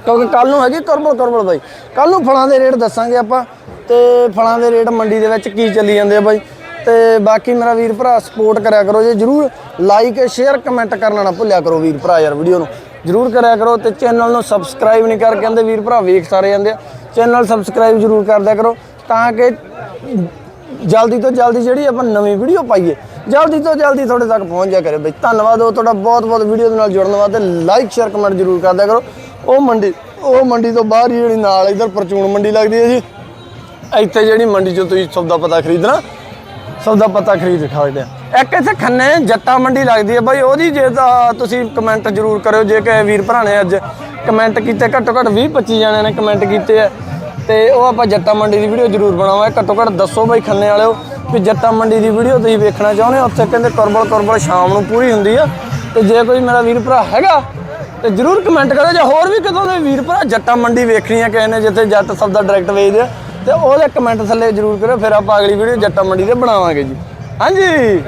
ਕਿਉਂਕਿ ਕੱਲ ਨੂੰ ਹੈਗੀ ਕਰਬਲ ਕਰਬਲ ਬਾਈ। ਕੱਲ ਨੂੰ ਫਲਾਂ ਦੇ ਰੇਟ ਦੱਸਾਂਗੇ ਆਪਾਂ। ਤੇ ਫਲਾਂ ਦੇ ਰੇਟ ਮੰਡੀ ਦੇ ਵਿੱਚ ਕੀ ਚੱਲੀ ਜਾਂਦੇ ਆ ਬਾਈ। ਤੇ ਬਾਕੀ ਮੇਰਾ ਵੀਰ ਭਰਾ ਸਪੋਰਟ ਕਰਿਆ ਕਰੋ ਜੇ ਜਰੂਰ ਲਾਈਕ ਸ਼ੇਅਰ ਕਮੈਂਟ ਕਰਨਾ ਨਾ ਭੁੱਲਿਆ ਕਰੋ ਵੀਰ ਭਰਾ ਯਾਰ ਵੀਡੀਓ ਨੂੰ। ਜਰੂਰ ਕਰਿਆ ਕਰੋ ਤੇ ਚੈਨਲ ਨੂੰ ਸਬਸਕ੍ਰਾਈਬ ਨਹੀਂ ਕਰ ਕਹਿੰਦੇ ਵੀਰ ਭਰਾ ਵੇਖ ਸਾਰੇ ਜਾਂਦੇ ਆ। ਚੈਨਲ ਸਬਸਕ੍ਰਾਈਬ ਜਰੂਰ ਕਰਦਿਆ ਕਰੋ ਤਾਂ ਕਿ ਜਲਦੀ ਤੋਂ ਜਲਦੀ ਜਿਹੜੀ ਆਪਾਂ ਨਵੀਂ ਵੀਡੀਓ ਪਾਈਏ, ਜਲਦੀ ਤੋਂ ਜਲਦੀ ਤੁਹਾਡੇ ਤੱਕ ਪਹੁੰਚ ਜਾ ਕਰੇ ਬਈ। ਧੰਨਵਾਦ, ਉਹ ਤੁਹਾਡਾ ਬਹੁਤ ਬਹੁਤ ਵੀਡੀਓ ਦੇ ਨਾਲ ਜੁੜਨ ਵਾਸਤੇ ਲਾਈਕ ਸ਼ੇਅਰ ਕਮੈਂਟ ਜਰੂਰ ਕਰ ਕਰੋ। ਉਹ ਮੰਡੀ ਉਹ ਮੰਡੀ ਤੋਂ ਬਾਹਰ ਹੀ ਜਿਹੜੀ ਨਾਲ ਇਧਰ ਪਰਚੂਨ ਮੰਡੀ ਲੱਗਦੀ ਹੈ ਜੀ। ਇੱਥੇ ਜਿਹੜੀ ਮੰਡੀ ਚੋਂ ਤੁਸੀਂ ਸੌਦਾ ਪਤਾ ਖਰੀਦਣਾ ਸੌਦਾ ਪਤਾ ਖਰੀਦ ਸਕਦੇ ਆ। ਇੱਕ ਇੱਥੇ ਖੰਨੇ ਜੱਟਾ ਮੰਡੀ ਲੱਗਦੀ ਹੈ ਬਾਈ, ਉਹਦੀ ਜੇ ਤਾਂ ਤੁਸੀਂ ਕਮੈਂਟ ਜਰੂਰ ਕਰਿਓ, ਜੇ ਕਿ ਵੀਰ ਭਰਾ ਨੇ ਅੱਜ ਕਮੈਂਟ ਕੀਤੇ, ਘੱਟੋ ਘੱਟ 20 25 ਜਣਿਆਂ ਨੇ ਕਮੈਂਟ ਕੀਤੇ ਆ। ਤੇ ਉਹ ਆਪਾਂ ਜੱਟਾ ਮੰਡੀ ਦੀ ਵੀਡੀਓ ਜਰੂਰ ਬਣਾਵਾਂਗੇ। ਘੱਟੋ ਘੱਟ ਦੱਸੋ ਬਾਈ ਖੰਨੇ ਵਾਲਿਓ ਵੀ ਜੱਟਾ ਮੰਡੀ ਦੀ ਵੀਡੀਓ ਤੁਸੀਂ ਵੇਖਣਾ ਚਾਹੁੰਦੇ ਹੋ। ਉੱਥੇ ਕਹਿੰਦੇ ਕਰਬਲ ਕਰਬਲ ਸ਼ਾਮ ਨੂੰ ਪੂਰੀ ਹੁੰਦੀ ਆ। ਤੇ ਜੇ ਕੋਈ ਮੇਰਾ ਵੀਰ ਭਰਾ ਹੈਗਾ, ਤੇ ਜਰੂਰ ਕਮੈਂਟ ਕਰੋ ਜੇ ਹੋਰ ਵੀ ਕਿਤੋਂ ਦੇ ਵੀਰ ਭਰਾ ਜੱਟਾ ਮੰਡੀ ਵੇਖਣੀ ਆ ਕਿਸੇ ਨੇ, ਜਿੱਥੇ ਜੱਟ ਸਬਦਾ ਡਾਇਰੈਕਟ ਵੇਚਦੇ ਆ, ਤੇ ਉਹਦੇ ਕਮੈਂਟ ਥੱਲੇ ਜਰੂਰ ਕਰੋ ਫਿਰ ਆਪਾਂ ਅਗਲੀ ਵੀਡੀਓ ਜੱਟਾ ਮੰਡੀ ਤੇ ਬਣਾਵਾਂਗੇ ਜੀ। ਹਾਂਜੀ।